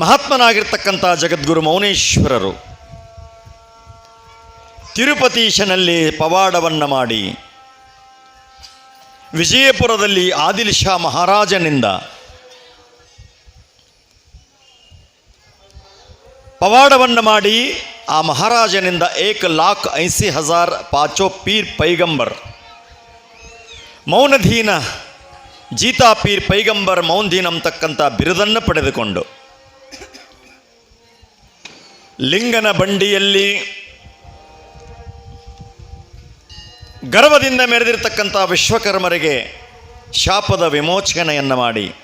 ಮಹಾತ್ಮನಾಗಿರ್ತಕ್ಕಂಥ ಜಗದ್ಗುರು ಮೌನೇಶ್ವರರು, ತಿರುಪತೀಶನಲ್ಲಿ ಪವಾಡವನ್ನು ಮಾಡಿ ವಿಜಯಪುರದಲ್ಲಿ ಆದಿಲ್ ಶಾ ಮಹಾರಾಜನಿಂದ ಪವಾಡವನ್ನು ಮಾಡಿ ಆ ಮಹಾರಾಜನಿಂದ ಏಕ ಲಾಖ್ ಐಸಿ ಹಜಾರ್ ಪಾಚೋ ಪೀರ್ ಪೈಗಂಬರ್. ಮೌನಧೀನ ಜೀತಾ ಪೀರ್ ಪೈಗಂಬರ್ ಮೌನಧೀನ ಅಂತಕ್ಕಂಥ ಬಿರುದನ್ನು ಪಡೆದುಕೊಂಡು ಲಿಂಗನ ಬಂಡಿಯಲ್ಲಿ ಗರ್ವದಿಂದ ಮೆರೆದಿರ್ತಕ್ಕಂಥ ವಿಶ್ವಕರ್ಮರಿಗೆ ಶಾಪದ ವಿಮೋಚನೆಯನ್ನು ಮಾಡಿ.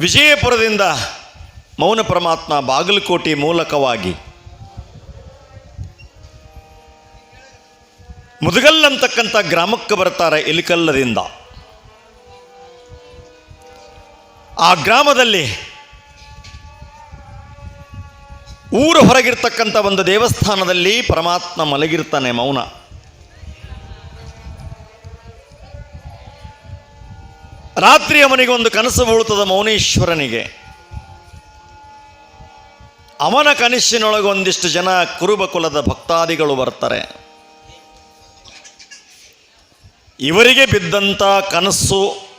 ವಿಜಯಪುರದಿಂದ ಮೌನ ಪರಮಾತ್ಮ ಬಾಗಲಕೋಟೆ ಮೂಲಕವಾಗಿ ಮುದುಗಲ್ ಅಂತಕ್ಕಂಥ ಗ್ರಾಮಕ್ಕೆ ಬರ್ತಾರೆ ಇಲಿಕಲ್ಲದಿಂದ. ಆ ಗ್ರಾಮದಲ್ಲಿ ಊರು ಹೊರಗಿರ್ತಕ್ಕಂಥ ಒಂದು ದೇವಸ್ಥಾನದಲ್ಲಿ ಪರಮಾತ್ಮ ಮಲಗಿರ್ತಾನೆ ಮೌನ. ರಾತ್ರಿ ಅವನಿಗೆ ಒಂದು ಕನಸು ಬೀಳುತ್ತದೆ ಮೌನೇಶ್ವರನಿಗೆ. ಅವನ ಕನಸಿನೊಳಗೆ ಒಂದಿಷ್ಟು ಜನ ಕುರುಬ ಕುಲದ ಭಕ್ತಾದಿಗಳು ಬರ್ತಾರೆ. ಇವರಿಗೆ ಬಿದ್ದಂಥ ಕನಸು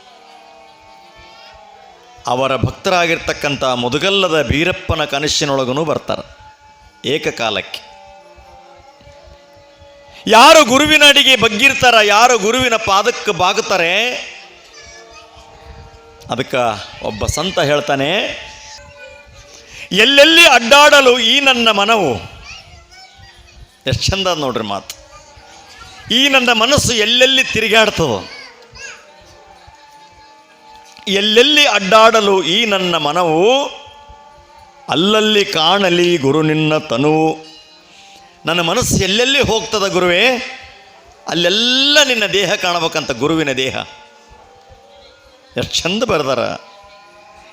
ಅವರ ಭಕ್ತರಾಗಿರ್ತಕ್ಕಂಥ ಮುದುಗಲ್ಲದ ಬೀರಪ್ಪನ ಕನಸಿನೊಳಗೂ ಬರ್ತಾರೆ ಏಕಕಾಲಕ್ಕೆ. ಯಾರು ಗುರುವಿನ ಅಡಿಗೆ ಬಗ್ಗಿರ್ತಾರ ಯಾರು ಗುರುವಿನ ಪಾದಕ್ಕೆ ಬಾಗುತ್ತಾರೆ? ಅದಕ್ಕೆ ಒಬ್ಬ ಸಂತ ಹೇಳ್ತಾನೆ, ಎಲ್ಲೆಲ್ಲಿ ಅಡ್ಡಾಡಲು ಈ ನನ್ನ ಮನವು? ಎಷ್ಟು ಚಂದ ನೋಡ್ರಿ ಮಾತು. ಈ ನನ್ನ ಮನಸ್ಸು ಎಲ್ಲೆಲ್ಲಿ ತಿರುಗಾಡ್ತದೋ. ಎಲ್ಲೆಲ್ಲಿ ಅಡ್ಡಾಡಲು ಈ ನನ್ನ ಮನವು, ಅಲ್ಲಲ್ಲಿ ಕಾಣಲಿ ಗುರು ನಿನ್ನ ತನು. ನನ್ನ ಮನಸ್ಸು ಎಲ್ಲೆಲ್ಲಿ ಹೋಗ್ತದ ಗುರುವೇ, ಅಲ್ಲೆಲ್ಲ ನಿನ್ನ ದೇಹ ಕಾಣಬೇಕಂತ ಗುರುವಿನ ದೇಹ. ಎಷ್ಟು ಚಂದ ಬರೆದಾರ.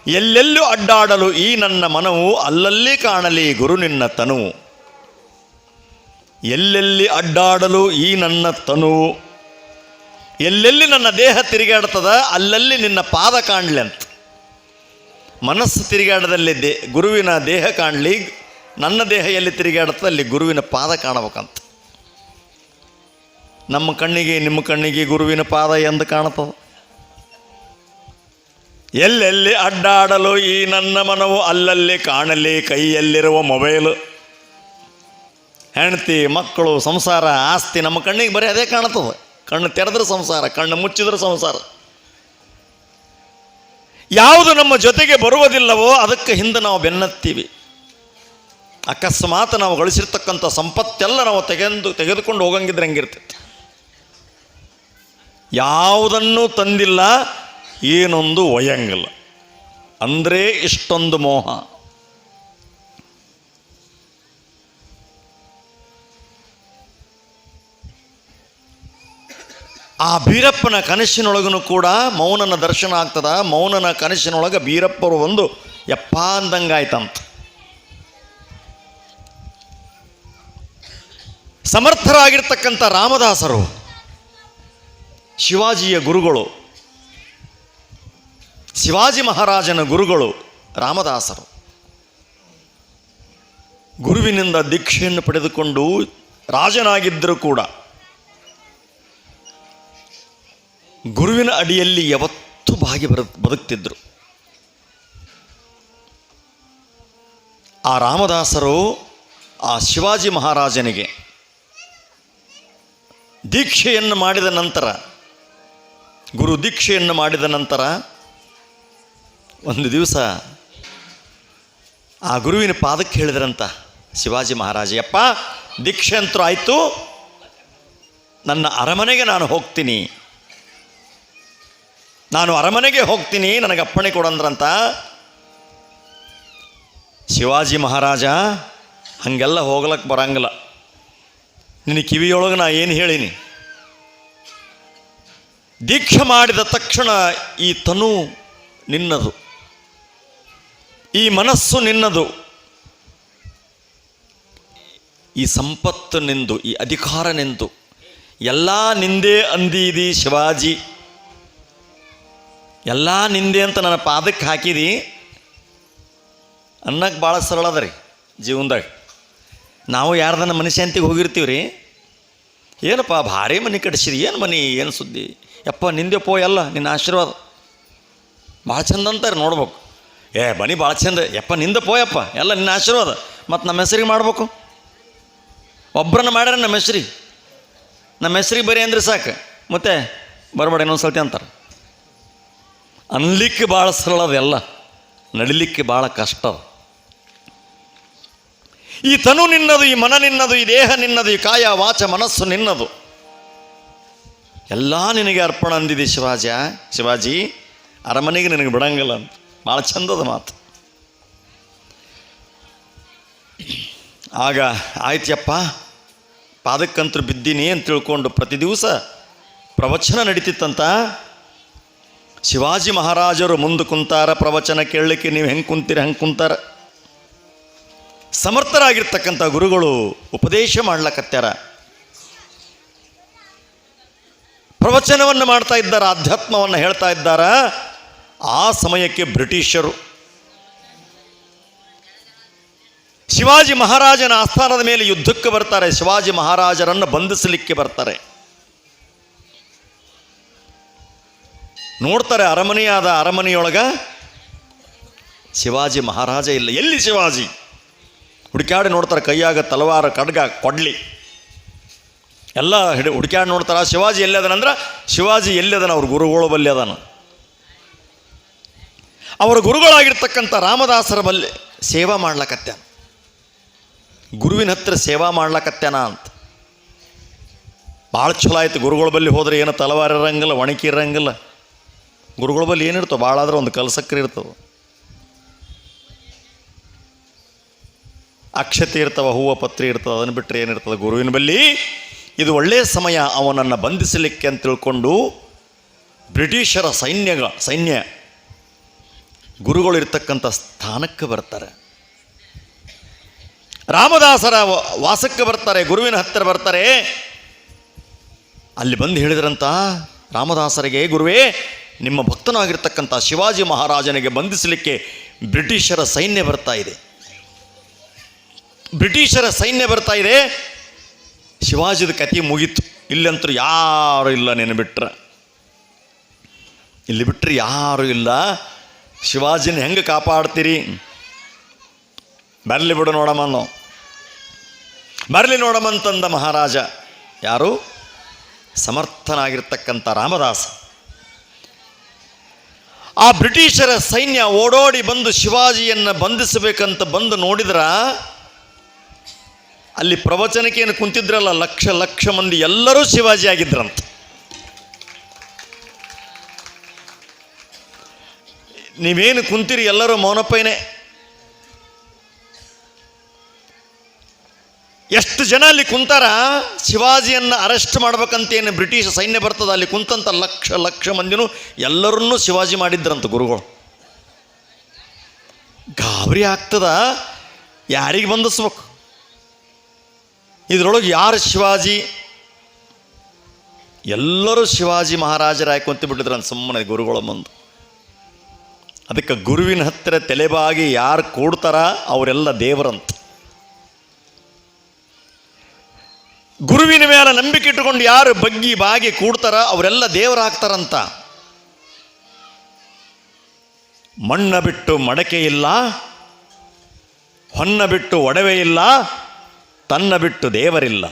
ಎಲ್ಲೆಲ್ಲೂ ಅಡ್ಡಾಡಲು ಈ ನನ್ನ ಮನವು, ಅಲ್ಲಲ್ಲಿ ಕಾಣಲಿ ಗುರು ನಿನ್ನ ತನು. ಎಲ್ಲೆಲ್ಲಿ ಅಡ್ಡಾಡಲು ಈ ನನ್ನ ತನುವು ಎಲ್ಲೆಲ್ಲಿ ನನ್ನ ದೇಹ ತಿರುಗಾಡ್ತದ, ಅಲ್ಲಲ್ಲಿ ನಿನ್ನ ಪಾದ ಕಾಣಲಿ ಅಂತ. ಮನಸ್ಸು ತಿರುಗಾಡದಲ್ಲಿ ದೇ, ಗುರುವಿನ ದೇಹ ಕಾಣಲಿ, ನನ್ನ ದೇಹ ಎಲ್ಲಿ ತಿರುಗಾಡ್ತದ ಅಲ್ಲಿ ಗುರುವಿನ ಪಾದ ಕಾಣಬೇಕಂತ. ನಮ್ಮ ಕಣ್ಣಿಗೆ, ನಿಮ್ಮ ಕಣ್ಣಿಗೆ ಗುರುವಿನ ಪಾದ ಎಂದು ಕಾಣುತ್ತದೆ. ಎಲ್ಲೆಲ್ಲಿ ಅಡ್ಡಾಡಲು ಈ ನನ್ನ ಮನವು, ಅಲ್ಲಲ್ಲಿ ಕಾಣಲಿ ಕೈಯಲ್ಲಿರುವ ಮೊಬೈಲು. ಹೆಂಡತಿ, ಮಕ್ಕಳು, ಸಂಸಾರ, ಆಸ್ತಿ ನಮ್ಮ ಕಣ್ಣಿಗೆ ಬರೀ ಅದೇ ಕಾಣ್ತದೆ ಕಣ್ಣು ತೆರೆದ್ರೆ ಸಂಸಾರ, ಕಣ್ಣು ಮುಚ್ಚಿದ್ರೆ ಸಂಸಾರ. ಯಾವುದು ನಮ್ಮ ಜೊತೆಗೆ ಬರುವುದಿಲ್ಲವೋ ಅದಕ್ಕೆ ಹಿಂದೆ ನಾವು ಬೆನ್ನತ್ತೀವಿ. ಅಕಸ್ಮಾತ್ ನಾವು ಗಳಿಸಿರ್ತಕ್ಕಂಥ ಸಂಪತ್ತೆಲ್ಲ ನಾವು ತೆಗೆದು, ತೆಗೆದುಕೊಂಡು ಹೋಗಂಗಿದ್ರೆ ಹೆಂಗಿರ್ತೈತಿ? ಯಾವುದನ್ನು ತಂದಿಲ್ಲ, ಏನೊಂದು ಒಯ್ಯಂಗಿಲ್ಲ. ಅಂದರೆ ಇಷ್ಟೊಂದು ಮೋಹ. ಆ ಬೀರಪ್ಪನ ಕನಸಿನೊಳಗೂ ಕೂಡ ಮೌನನ ದರ್ಶನ ಆಗ್ತದ. ಮೌನನ ಕನಸಿನೊಳಗೆ ಬೀರಪ್ಪರು ಒಂದು, ಯಪ್ಪ ಅಂದಂಗಾಯ್ತಂತ. ಸಮರ್ಥರಾಗಿರ್ತಕ್ಕಂಥ ರಾಮದಾಸರು, ಶಿವಾಜಿಯ ಗುರುಗಳು, ಶಿವಾಜಿ ಮಹಾರಾಜನ ಗುರುಗಳು ರಾಮದಾಸರು. ಗುರುವಿನಿಂದ ದೀಕ್ಷೆಯನ್ನು ಪಡೆದುಕೊಂಡು ರಾಜನಾಗಿದ್ದರೂ ಕೂಡ ಗುರುವಿನ ಅಡಿಯಲ್ಲಿ ಯಾವತ್ತೂ ಬಾಗಿ ಬರ, ಬದುಕ್ತಿದ್ರು. ಆ ರಾಮದಾಸರು ಆ ಶಿವಾಜಿ ಮಹಾರಾಜನಿಗೆ ದೀಕ್ಷೆಯನ್ನು ಮಾಡಿದ ನಂತರ, ಗುರು ದೀಕ್ಷೆಯನ್ನು ಮಾಡಿದ ನಂತರ ಒಂದು ದಿವಸ ಆ ಗುರುವಿನ ಪಾದಕ್ಕೆ ಹೇಳಿದ್ರಂತ ಶಿವಾಜಿ ಮಹಾರಾಜ, ಯಪ್ಪ, ದೀಕ್ಷೆ ಅಂತೂ ಆಯಿತು. ನನ್ನ ಅರಮನೆಗೆ ನಾನು ಹೋಗ್ತೀನಿ. ನಾನು ಅರಮನೆಗೆ ಹೋಗ್ತೀನಿ, ನನಗೆ ಅಪ್ಪಣೆ ಕೊಡಂದ್ರಂತ. ಶಿವಾಜಿ ಮಹಾರಾಜ, ಹಾಗೆಲ್ಲ ಹೋಗ್ಲಕ್ಕೆ ಬರಂಗಿಲ್ಲ. ನಿನ್ನ ಕಿವಿಯೊಳಗೆ ನಾ ಏನು ಹೇಳೀನಿ? ದೀಕ್ಷೆ ಮಾಡಿದ ತಕ್ಷಣ ಈ ತನು ನಿನ್ನದು. ಈ ಮನಸ್ಸು ನಿನ್ನದು. ಈ ಸಂಪತ್ತು ನಿಂದು, ಈ ಅಧಿಕಾರ ನಿಂದು. ಎಲ್ಲ ನಿಂದೇ ಅಂದೀದಿ ಶಿವಾಜಿ. ಎಲ್ಲ ನಿಂದೆ ಅಂತ ನನ್ನ ಪಾದಕ್ಕೆ ಹಾಕಿದಿ. ಅನ್ನಕ್ಕೆ ಭಾಳ ಸರಳ ಅದ ರೀ ಜೀವನದಾಗ. ನಾವು ಯಾರ್ದನ್ನ ಮನುಷ್ಯಂತಿಗೆ ಹೋಗಿರ್ತೀವಿ ರೀ ಏನಪ್ಪ, ಭಾರಿ ಮನೆ ಕಟ್ಸಿದಿ, ಏನು ಮನೆ, ಏನು ಸುದ್ದಿ? ಯಪ್ಪ, ನಿಂದೆ ಪೋ, ಎಲ್ಲ, ನಿನ್ನ ಆಶೀರ್ವಾದ. ಭಾಳ ಚಂದ ಅಂತಾರೆ ನೋಡ್ಬೇಕು. ಏ, ಮನೆ ಭಾಳ ಚಂದ. ಯಪ್ಪ, ನಿಂದ ಪೋಯಪ್ಪ ಎಲ್ಲ ನಿನ್ನ ಆಶೀರ್ವಾದ. ಮತ್ತು ನಮ್ಮ ಹೆಸರಿಗೆ ಮಾಡ್ಬೇಕು. ಒಬ್ಬರನ್ನ ಮಾಡ್ಯಾರ ನಮ್ಮ ಹೆಸ್ರಿಗೆ. ನಮ್ಮ ಹೆಸ್ರಿಗೆ ಬರೀ ಅಂದ್ರೆ ಸಾಕು. ಮತ್ತೆ, ಬರಬೇಡ ಇನ್ನೊಂದು ಸಲ್ತಿ ಅಂತಾರೆ. ಅನ್ಲಿಕ್ಕೆ ಭಾಳ ಸರಳ ಅದೆಲ್ಲ ನಡಿಲಿಕ್ಕೆ ಭಾಳ ಕಷ್ಟ ಈ ತನು ನಿನ್ನದು, ಈ ಮನ ನಿನ್ನದು, ಈ ದೇಹ ನಿನ್ನದು, ಈ ಕಾಯ, ವಾಚ, ಮನಸ್ಸು ನಿನ್ನದು. ಎಲ್ಲ ನಿನಗೆ ಅರ್ಪಣ ಅಂದಿದೆ ಶಿವಾಜ. ಶಿವಾಜಿ, ಅರಮನೆಗೆ ನಿನಗೆ ಬಿಡಂಗಿಲ್ಲ ಅಂತ. ಭಾಳ ಚಂದದ ಮಾತು. ಆಗ ಆಯ್ತಪ್ಪ ಪಾದಕ್ಕಂತರು ಬಿದ್ದೀನಿ ಅಂತ ತಿಳ್ಕೊಂಡು ಪ್ರತಿ ದಿವಸ ಪ್ರವಚನ ನಡೀತಿತ್ತಂತ. ಶಿವಾಜಿ ಮಹಾರಾಜರು ಮುಂದೆ ಕುಂತಾರ, ಪ್ರವಚನ ಕೇಳಲಿಕ್ಕೆ ನೀವು ಹೆಂಗೆ ಕುಂತೀರಿ, ಹೆಂಗೆ ಕುಂತಾರ. ಸಮರ್ಥರಾಗಿರ್ತಕ್ಕಂಥ ಗುರುಗಳು ಉಪದೇಶ ಮಾಡ್ಲಕತ್ಯಾರ. ಪ್ರವಚನವನ್ನು ಮಾಡ್ತಾ ಇದ್ದಾರೆ, ಅಧ್ಯಾತ್ಮವನ್ನು ಹೇಳ್ತಾ ಇದ್ದಾರ, ಆ ಸಮಯಕ್ಕೆ ಬ್ರಿಟಿಷರು. ಶಿವಾಜಿ ಮಹಾರಾಜನ ಆಸ್ಥಾನದ ಮೇಲೆ ಯುದ್ಧಕ್ಕೆ ಬರ್ತಾರೆ, ಶಿವಾಜಿ ಮಹಾರಾಜರನ್ನು ಬಂಧಿಸಲಿಕ್ಕೆ ಬರ್ತಾರೆ. ನೋಡ್ತಾರೆ ಅರಮನೆಯಾದ ಅರಮನೆಯೊಳಗ ಶಿವಾಜಿ ಮಹಾರಾಜ ಇಲ್ಲ. ಎಲ್ಲಿ ಶಿವಾಜಿ? ಹುಡುಕ್ಯಾಡಿ ನೋಡ್ತಾರೆ ಕೈಯಾಗ ತಲವಾರ ಖಡ್ಗ, ಕೊಡ್ಲಿ. ಎಲ್ಲ ಹಿಡಿ ಹುಡುಕ್ಯಾಡಿ ನೋಡ್ತಾರೆ, ಶಿವಾಜಿ ಎಲ್ಲಿ ಅಂದ್ರೆ ಶಿವಾಜಿ ಎಲ್ಲಿ ಅದನ? ಅವ್ರ ಗುರುಗಳು ಬಲ್ಲಿ ಅದಾನ. ಅವರ ಗುರುಗಳಾಗಿರ್ತಕ್ಕಂಥ ರಾಮದಾಸರ ಬಲ್ಲಿ ಸೇವಾ ಮಾಡ್ಲಕತ್ಯಾನ. ಗುರುವಿನ ಹತ್ರ ಸೇವಾ ಮಾಡ್ಲಕತ್ಯಾನ ಅಂತ. ಭಾಳ ಚಲೋ ಆಯ್ತು ಗುರುಗಳ ಬಲ್ಲಿ ಹೋದ್ರೆ ಏನು ತಲವಾರ ಇರಂಗಿಲ್ಲ, ಒಣಕಿ ಇರಂಗಿಲ್ಲ. ಗುರುಗಳ ಬಳಿ ಏನಿರ್ತವೆ ಭಾಳ ಆದ್ರೆ ಒಂದು ಕಲಸಕ್ರಿ ಇರ್ತವೆ ಅಕ್ಷತೆ ಇರ್ತವೆ, ಹೂವು ಪತ್ರಿ ಇರ್ತದೆ, ಅದನ್ನು ಬಿಟ್ಟರೆ ಏನಿರ್ತದೆ ಗುರುವಿನ ಬಲ್ಲಿ ಇದು ಒಳ್ಳೆಯ ಸಮಯ ಅವನನ್ನು ಬಂಧಿಸಲಿಕ್ಕೆ ಅಂತ ತಿಳ್ಕೊಂಡು ಬ್ರಿಟಿಷರ ಸೈನ್ಯಗಳ, ಸೈನ್ಯ ಗುರುಗಳು ಇರ್ತಕ್ಕಂಥ ಸ್ಥಾನಕ್ಕೆ ಬರ್ತಾರೆ. ರಾಮದಾಸರ ವಾಸಕ್ಕೆ ಬರ್ತಾರೆ, ಗುರುವಿನ ಹತ್ತಿರ ಬರ್ತಾರೆ. ಅಲ್ಲಿ ಬಂದು ಹೇಳಿದ್ರಂತ, ರಾಮದಾಸರಿಗೆ, ಗುರುವೇ ನಿಮ್ಮ ಭಕ್ತನಾಗಿರ್ತಕ್ಕಂಥ ಶಿವಾಜಿ ಮಹಾರಾಜನಿಗೆ ಬಂಧಿಸಲಿಕ್ಕೆ ಬ್ರಿಟಿಷರ ಸೈನ್ಯ ಬರ್ತಾ ಇದೆ. ಬ್ರಿಟಿಷರ ಸೈನ್ಯ ಬರ್ತಾ ಇದೆ. ಶಿವಾಜಿದ ಕತೆ ಮುಗೀತು. ಇಲ್ಲಂತೂ ಯಾರು ಇಲ್ಲ ನೆನೆ ಬಿಟ್ರೆ. ಇಲ್ಲಿ ಬಿಟ್ಟರೆ ಯಾರು ಇಲ್ಲ. ಶಿವಾಜಿನ ಹೆಂಗೆ ಕಾಪಾಡ್ತೀರಿ? ಬರಲಿ ಬಿಡು ನೋಡಮ್ಮ ಬರಲಿ ನೋಡಮ್ಮಂತಂದ ಮಹಾರಾಜ. ಯಾರು? ಸಮರ್ಥನಾಗಿರ್ತಕ್ಕಂಥ ರಾಮದಾಸ. ಆ ಬ್ರಿಟಿಷರ ಸೈನ್ಯ ಓಡೋಡಿ ಬಂದು ಶಿವಾಜಿಯನ್ನು ಬಂಧಿಸಬೇಕಂತ ಬಂದು ನೋಡಿದ್ರ, ಅಲ್ಲಿ ಪ್ರವಚನಕ್ಕೆ ಏನು ಕುಂತಿದ್ರಲ್ಲ, ಲಕ್ಷ ಲಕ್ಷ ಮಂದಿ ಎಲ್ಲರೂ ಶಿವಾಜಿ ಆಗಿದ್ರಂತ. ನೀವೇನು ಕುಂತಿರಿ ಎಲ್ಲರೂ ಮೌನಪ್ಪಯ್ಯನೇ? ಎಷ್ಟು ಜನ ಅಲ್ಲಿ ಕುಂತಾರ? ಶಿವಾಜಿಯನ್ನು ಅರೆಸ್ಟ್ ಮಾಡ್ಬೇಕಂತೇನು ಬ್ರಿಟಿಷ್ ಸೈನ್ಯ ಬರ್ತದೆ, ಅಲ್ಲಿ ಕುಂತಂತ ಲಕ್ಷ ಲಕ್ಷ ಮಂದಿನೂ ಎಲ್ಲರನ್ನೂ ಶಿವಾಜಿ ಮಾಡಿದ್ರಂತ ಗುರುಗಳು. ಗಾಬರಿ ಆಗ್ತದ? ಯಾರಿಗೆ ಬಂಧಿಸ್ಬೇಕು? ಇದರೊಳಗೆ ಯಾರು ಶಿವಾಜಿ? ಎಲ್ಲರೂ ಶಿವಾಜಿ ಅಂತ ಕುಂತು ಅಂತ ಸುಮ್ಮನೆ ಗುರುಗಳ ಬಂದು. ಅದಕ್ಕೆ ಗುರುವಿನ ಹತ್ತಿರ ತಲೆಬಾಗಿ ಯಾರು ಕೂಡ್ತಾರ? ಅವರೆಲ್ಲ ದೇವರಂತ. ಗುರುವಿನ ಮೇಲೆ ನಂಬಿಕೆ ಇಟ್ಟುಕೊಂಡು ಯಾರು ಬಗ್ಗಿ ಬಾಗಿ ಕೂಡ್ತಾರ ಅವರೆಲ್ಲ ದೇವರಾಗ್ತಾರಂತ. ಮಣ್ಣ ಬಿಟ್ಟು ಮಡಕೆ ಇಲ್ಲ, ಹೊನ್ನ ಬಿಟ್ಟು ಒಡವೆ ಇಲ್ಲ, ತನ್ನ ಬಿಟ್ಟು ದೇವರಿಲ್ಲ.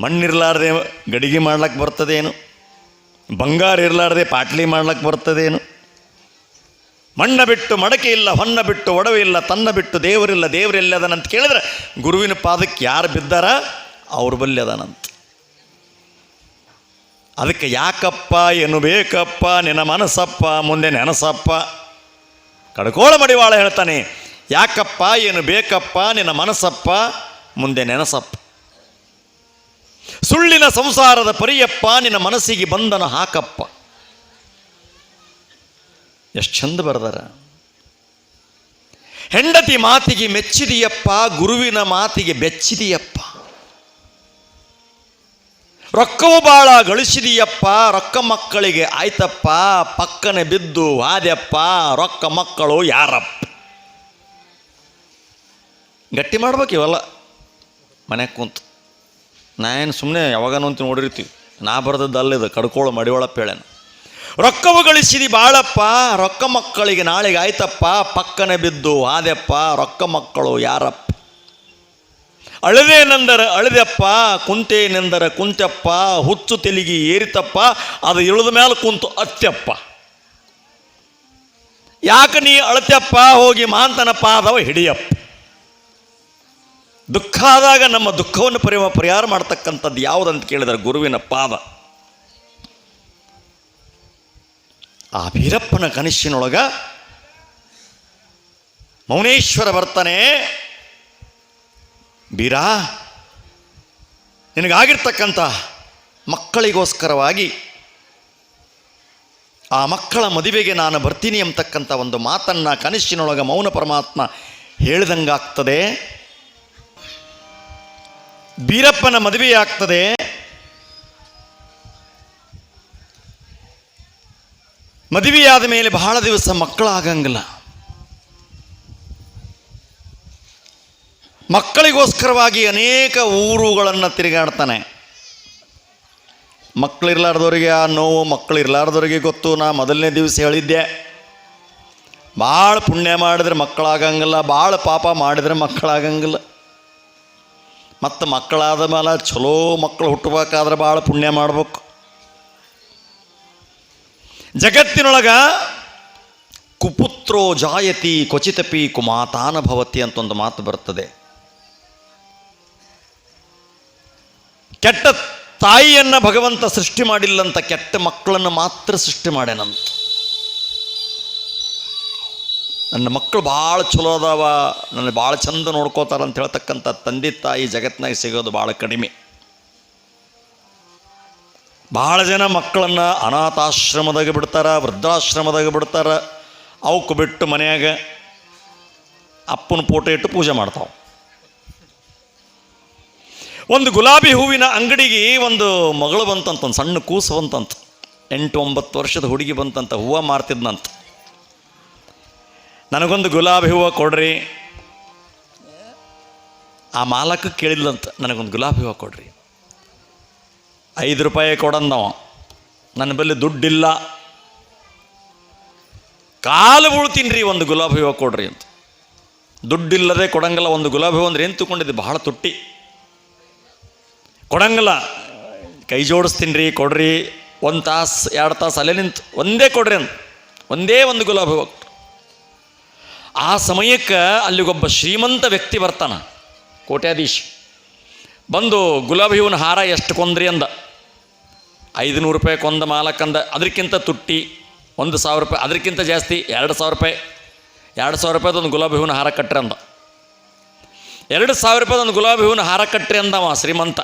ಮಣ್ಣಿರ್ಲಾರ್ದೆ ಗಡಿಗೆ ಮಾಡ್ಲಕ್ಕೆ ಬರ್ತದೇನು? ಬಂಗಾರ ಇರಲಾರ್ದೆ ಪಾಟ್ಲಿ ಮಾಡ್ಲಕ್ಕೆ ಬರ್ತದೇನು? ಮಣ್ಣ ಬಿಟ್ಟು ಮಡಕೆ ಇಲ್ಲ, ಹೊನ್ನ ಬಿಟ್ಟು ಒಡವೆ ಇಲ್ಲ, ತನ್ನ ಬಿಟ್ಟು ದೇವರಿಲ್ಲ, ದೇವರಿಲ್ಲದನಂತ ಕೇಳಿದ್ರೆ ಗುರುವಿನ ಪಾದಕ್ಕೆ ಯಾರು ಬಿದ್ದಾರ? ಅವ್ರ ಬಲ್ಲಿ ಅದಾನಂತ. ಅದಕ್ಕೆ ಯಾಕಪ್ಪ ಏನು ಬೇಕಪ್ಪ ನಿನ್ನ ಮನಸ್ಸಪ್ಪ, ಮುಂದೆ ನೆನಸಪ್ಪ. ಕಡ್ಕೋಳ ಮಡಿವಾಳ ಹೇಳ್ತಾನೆ, ಯಾಕಪ್ಪ ಏನು ಬೇಕಪ್ಪ ನಿನ್ನ ಮನಸ್ಸಪ್ಪ, ಮುಂದೆ ನೆನಸಪ್ಪ. ಸುಳ್ಳಿನ ಸಂಸಾರದ ಪರಿಯಪ್ಪ, ನಿನ್ನ ಮನಸ್ಸಿಗೆ ಬಂಧನ ಹಾಕಪ್ಪ. ಎಷ್ಟು ಚಂದ ಬರ್ದಾರ. ಹೆಂಡತಿ ಮಾತಿಗೆ ಮೆಚ್ಚಿದೆಯಪ್ಪ, ಗುರುವಿನ ಮಾತಿಗೆ ಬೆಚ್ಚಿದೆಯಪ್ಪ. ರೊಕ್ಕವು ಭಾಳ ಗಳಿಸಿದೀಯಪ್ಪ, ರೊಕ್ಕ ಮಕ್ಕಳಿಗೆ. ಆಯ್ತಪ್ಪ, ಪಕ್ಕನೆ ಬಿದ್ದು ವಾದ್ಯಪ್ಪ, ರೊಕ್ಕ ಮಕ್ಕಳು ಯಾರಪ್ಪ? ಗಟ್ಟಿ ಮಾಡ್ಬೇಕು ಇವೆಲ್ಲ. ಮನ್ಯಾಗ ಕುಂತು. ನಾ ಏನು ಸುಮ್ಮನೆ ಯಾವಾಗನೂ ಅಂತ ನೋಡಿರ್ತೀವಿ. ನಾ ಬರೆದದ್ದು ಅಲ್ಲಿದು ಕಡ್ಕೋಳು ಮಡಿವಳಪ್ಪ ಹೇಳೇನು ರೊಕ್ಕವು ಗಳಿಸಿದಿ ಬಾಳಪ್ಪ, ರೊಕ್ಕ ಮಕ್ಕಳಿಗೆ ನಾಳೆಗೆ ಆಯ್ತಪ್ಪ, ಪಕ್ಕನೆ ಬಿದ್ದು ಆದೆಪ್ಪ ರೊಕ್ಕ ಮಕ್ಕಳು ಯಾರಪ್ಪ? ಅಳದೇನೆಂದರೆ ಅಳದೆಪ್ಪ ಕುಂತೇನೆಂದರೆ ಕುಂತೆಪ್ಪ ಹುಚ್ಚು ತೆಲಿಗಿ ಏರಿತಪ್ಪ, ಅದು ಇಳಿದ ಮೇಲೆ ಕುಂತು ಅತ್ಯಪ್ಪ ಯಾಕೆ ನೀ ಅಳತೆಪ್ಪ, ಹೋಗಿ ಮಾಂತನ ಪಾದವ ಹಿಡಿಯಪ್ಪ. ದುಃಖ ಆದಾಗ ನಮ್ಮ ದುಃಖವನ್ನು ಪರಿಮ, ಪರಿಹಾರ ಮಾಡ್ತಕ್ಕಂಥದ್ದು ಯಾವುದಂತ ಕೇಳಿದರೆ ಗುರುವಿನ ಪಾದ. ಆ ಬೀರಪ್ಪನ ಕನಸಿನೊಳಗ ಮೌನೇಶ್ವರ ಬರ್ತಾನೆ ಬೀರಾ, ನಿನಗಾಗಿರ್ತಕ್ಕಂಥ ಮಕ್ಕಳಿಗೋಸ್ಕರವಾಗಿ ಆ ಮಕ್ಕಳ ಮದುವೆಗೆ ನಾನು ಬರ್ತೀನಿ ಅಂತಕ್ಕಂಥ ಒಂದು ಮಾತನ್ನು ಕನಸಿನೊಳಗೆ ಮೌನ ಪರಮಾತ್ಮ ಹೇಳಿದಂಗಾಗ್ತದೆ. ಬೀರಪ್ಪನ ಮದುವೆ ಆಗ್ತದೆ. ಮದುವೆಯಾದ ಮೇಲೆ ಬಹಳ ದಿವಸ ಮಕ್ಕಳಾಗಂಗಿಲ್ಲ. ಮಕ್ಕಳಿಗೋಸ್ಕರವಾಗಿ ಅನೇಕ ಊರುಗಳನ್ನು ತಿರುಗಾಡ್ತಾನೆ. ಮಕ್ಕಳಿರ್ಲಾರ್ದವ್ರಿಗೆ ಆ ನೋವು ಮಕ್ಕಳಿರ್ಲಾರ್ದವ್ರಿಗೆ ಗೊತ್ತು. ನಾ ಮೊದಲನೇ ದಿವಸ ಹೇಳಿದ್ದೆ. ಭಾಳ ಪುಣ್ಯ ಮಾಡಿದ್ರೆ ಮಕ್ಕಳಾಗಂಗಿಲ್ಲ ಭಾಳ ಪಾಪ ಮಾಡಿದರೆ ಮಕ್ಕಳಾಗಂಗಿಲ್ಲ. ಮತ್ತು ಮಕ್ಕಳಾದ ಮೇಲೆ ಚಲೋ ಮಕ್ಕಳು ಹುಟ್ಟಬೇಕಾದ್ರೆ ಭಾಳ ಪುಣ್ಯ ಮಾಡಬೇಕು. ಜಗತ್ತಿನೊಳಗ ಕುಪುತ್ರೋ ಜಾಯತಿ ಕ್ವಚಿತಪಿ ಕುಮಾತಾನ ಭವತಿ ಅಂತ ಒಂದು ಮಾತು ಬರ್ತದೆ. ಕೆಟ್ಟ ತಾಯಿಯನ್ನು ಭಗವಂತ ಸೃಷ್ಟಿ ಮಾಡಿಲ್ಲಂತ ಕೆಟ್ಟ ಮಕ್ಕಳನ್ನು ಮಾತ್ರ ಸೃಷ್ಟಿ ಮಾಡ್ಯಾನಂತ ನನ್ನ ಮಕ್ಕಳು ಭಾಳ ಚಲೋ ಅದಾವ ನನ್ನ ಭಾಳ ಚಂದ ನೋಡ್ಕೋತಾರ ಅಂತ ಹೇಳ್ತಕ್ಕಂಥ ತಂದೆ ತಾಯಿ ಜಗತ್ತಿನಾಗ ಸಿಗೋದು ಭಾಳ ಕಡಿಮೆ. ಭಾಳ ಜನ ಮಕ್ಕಳನ್ನು ಅನಾಥಾಶ್ರಮದಾಗ ಬಿಡ್ತಾರ, ವೃದ್ಧಾಶ್ರಮದಾಗ ಬಿಡ್ತಾರ, ಅವಕ್ಕೆ ಬಿಟ್ಟು ಮನೆಯಾಗ ಅಪ್ಪನ ಫೋಟೋ ಇಟ್ಟು ಪೂಜೆ ಮಾಡ್ತಾವೆ. ಒಂದು ಗುಲಾಬಿ ಹೂವಿನ ಅಂಗಡಿಗೆ ಒಂದು ಮಗಳು ಬಂತಂತ, ಒಂದು ಸಣ್ಣ ಕೂಸು ಬಂತಂತ. ಎಂಟು ಒಂಬತ್ತು ವರ್ಷದ ಹುಡುಗಿ ಬಂತಂತ, ಹೂವು ಮಾರ್ತಿದ್ನಂತ. ನನಗೊಂದು ಗುಲಾಬಿ ಹೂವು ಕೊಡ್ರಿ. ಆ ಮಾಲಕ ಕೇಳಿದ್ಲಂತ, ನನಗೊಂದು ಗುಲಾಬಿ ಹೂವು ಕೊಡ್ರಿ. ಐದು ರೂಪಾಯಿ ಕೊಡಂದವ ನನ್ನ ಬಳಿ ದುಡ್ಡಿಲ್ಲ. ಕಾಲು ಉಳ್ತೀನಿ ರೀ ಒಂದು ಗುಲಾಬಿ ಹೂವು ಕೊಡ್ರಿ ಅಂತ. ದುಡ್ಡಿಲ್ಲದೆ ಕೊಡಂಗಲ್ಲ, ಒಂದು ಗುಲಾಬಿ ಹೂವು ಅಂದ್ರೆ ಏನು ತಗೊಂಡಿದ್ದೆ ಬಹಳ ತುಟ್ಟಿ. ಕೊಡಂಗಿಲ್ಲ. ಕೈ ಜೋಡಿಸ್ತೀನಿ ರೀ ಕೊಡ್ರಿ. ಒಂದು ತಾಸು, ಎರಡು ತಾಸು ಅಲ್ಲೇ ನಿಂತು ಒಂದೇ ಕೊಡ್ರಿ ಅಂತ ಒಂದೇ ಒಂದು ಗುಲಾಬಿ ಹೂವು ಆ ಸಮಯಕ್ಕೆ ಅಲ್ಲಿಗೊಬ್ಬ ಶ್ರೀಮಂತ ವ್ಯಕ್ತಿ ಬರ್ತಾನ, ಕೋಟ್ಯಾಧೀಶ್. ಬಂದು ಗುಲಾಬಿ ಹೂವಿನ ಹಾರ ಎಷ್ಟು ಕೊಂದ್ರಿ ಅಂದ. ಐದುನೂರು ರೂಪಾಯಿ ಕೊಂದ ಮಾಲಕ್ಕಂದ ಅದಕ್ಕಿಂತ ತುಟ್ಟಿ, ಒಂದು ಸಾವಿರ ರೂಪಾಯಿ ಅದಕ್ಕಿಂತ ಜಾಸ್ತಿ, ಎರಡು ಸಾವಿರ ರೂಪಾಯಿ. ಎರಡು ಸಾವಿರ ರೂಪಾಯ್ದು ಒಂದು ಗುಲಾಬಿ ಹೂವಿನ ಹಾರ ಕಟ್ಟ್ರಿ ಅಂದ. ಎರಡು ಸಾವಿರ ರೂಪಾಯ್ದು ಒಂದು ಗುಲಾಬಿ ಹೂವಿನ ಹಾರ ಕಟ್ಟ್ರಿ ಅಂದವ ಶ್ರೀಮಂತ.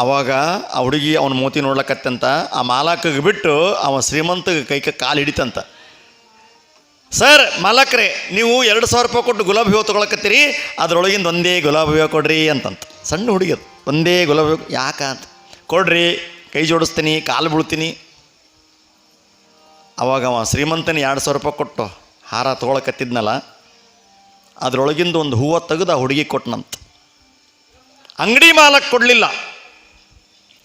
ಅವಾಗ ಆ ಹುಡುಗಿ ಅವನ ಮೋತಿ ನೋಡ್ಲಕ್ಕತ್ತಂತ ಆ ಮಾಲಾಕಗೆ ಬಿಟ್ಟು ಅವ ಶ್ರೀಮಂತಗೆ ಕೈಕ ಕಾಲು ಹಿಡಿತಂತ. ಸರ್, ಮಾಲಕ್ರೆ, ನೀವು ಎರಡು ಸಾವಿರ ರೂಪಾಯಿ ಕೊಟ್ಟು ಗುಲಾಬಿ ಹೂವು ತೊಗೊಳಕತ್ತೀರಿ, ಅದರೊಳಗಿಂದ ಒಂದೇ ಗುಲಾಬಿ ಹೂವು ಕೊಡ್ರಿ ಅಂತಂತ. ಸಣ್ಣ ಹುಡುಗಿ ಒಂದೇ ಗುಲಾಬಿ ಹೂವು ಯಾಕ? ಅಂತ. ಕೊಡ್ರಿ, ಕೈ ಜೋಡಿಸ್ತೀನಿ, ಕಾಲು ಬೀಳ್ತೀನಿ. ಅವಾಗ ಅವ ಶ್ರೀಮಂತನ ಎರಡು ಸಾವಿರ ರೂಪಾಯಿ ಕೊಟ್ಟು ಹಾರ ತೊಗೊಳಕತ್ತಿದ್ನಲ್ಲ, ಅದರೊಳಗಿಂದ ಒಂದು ಹೂವು ತೆಗೆದು ಆ ಹುಡುಗಿ ಕೊಟ್ಟನಂತ ಅಂಗಡಿ ಮಾಲಕ್ ಕೊಡಲಿಲ್ಲ.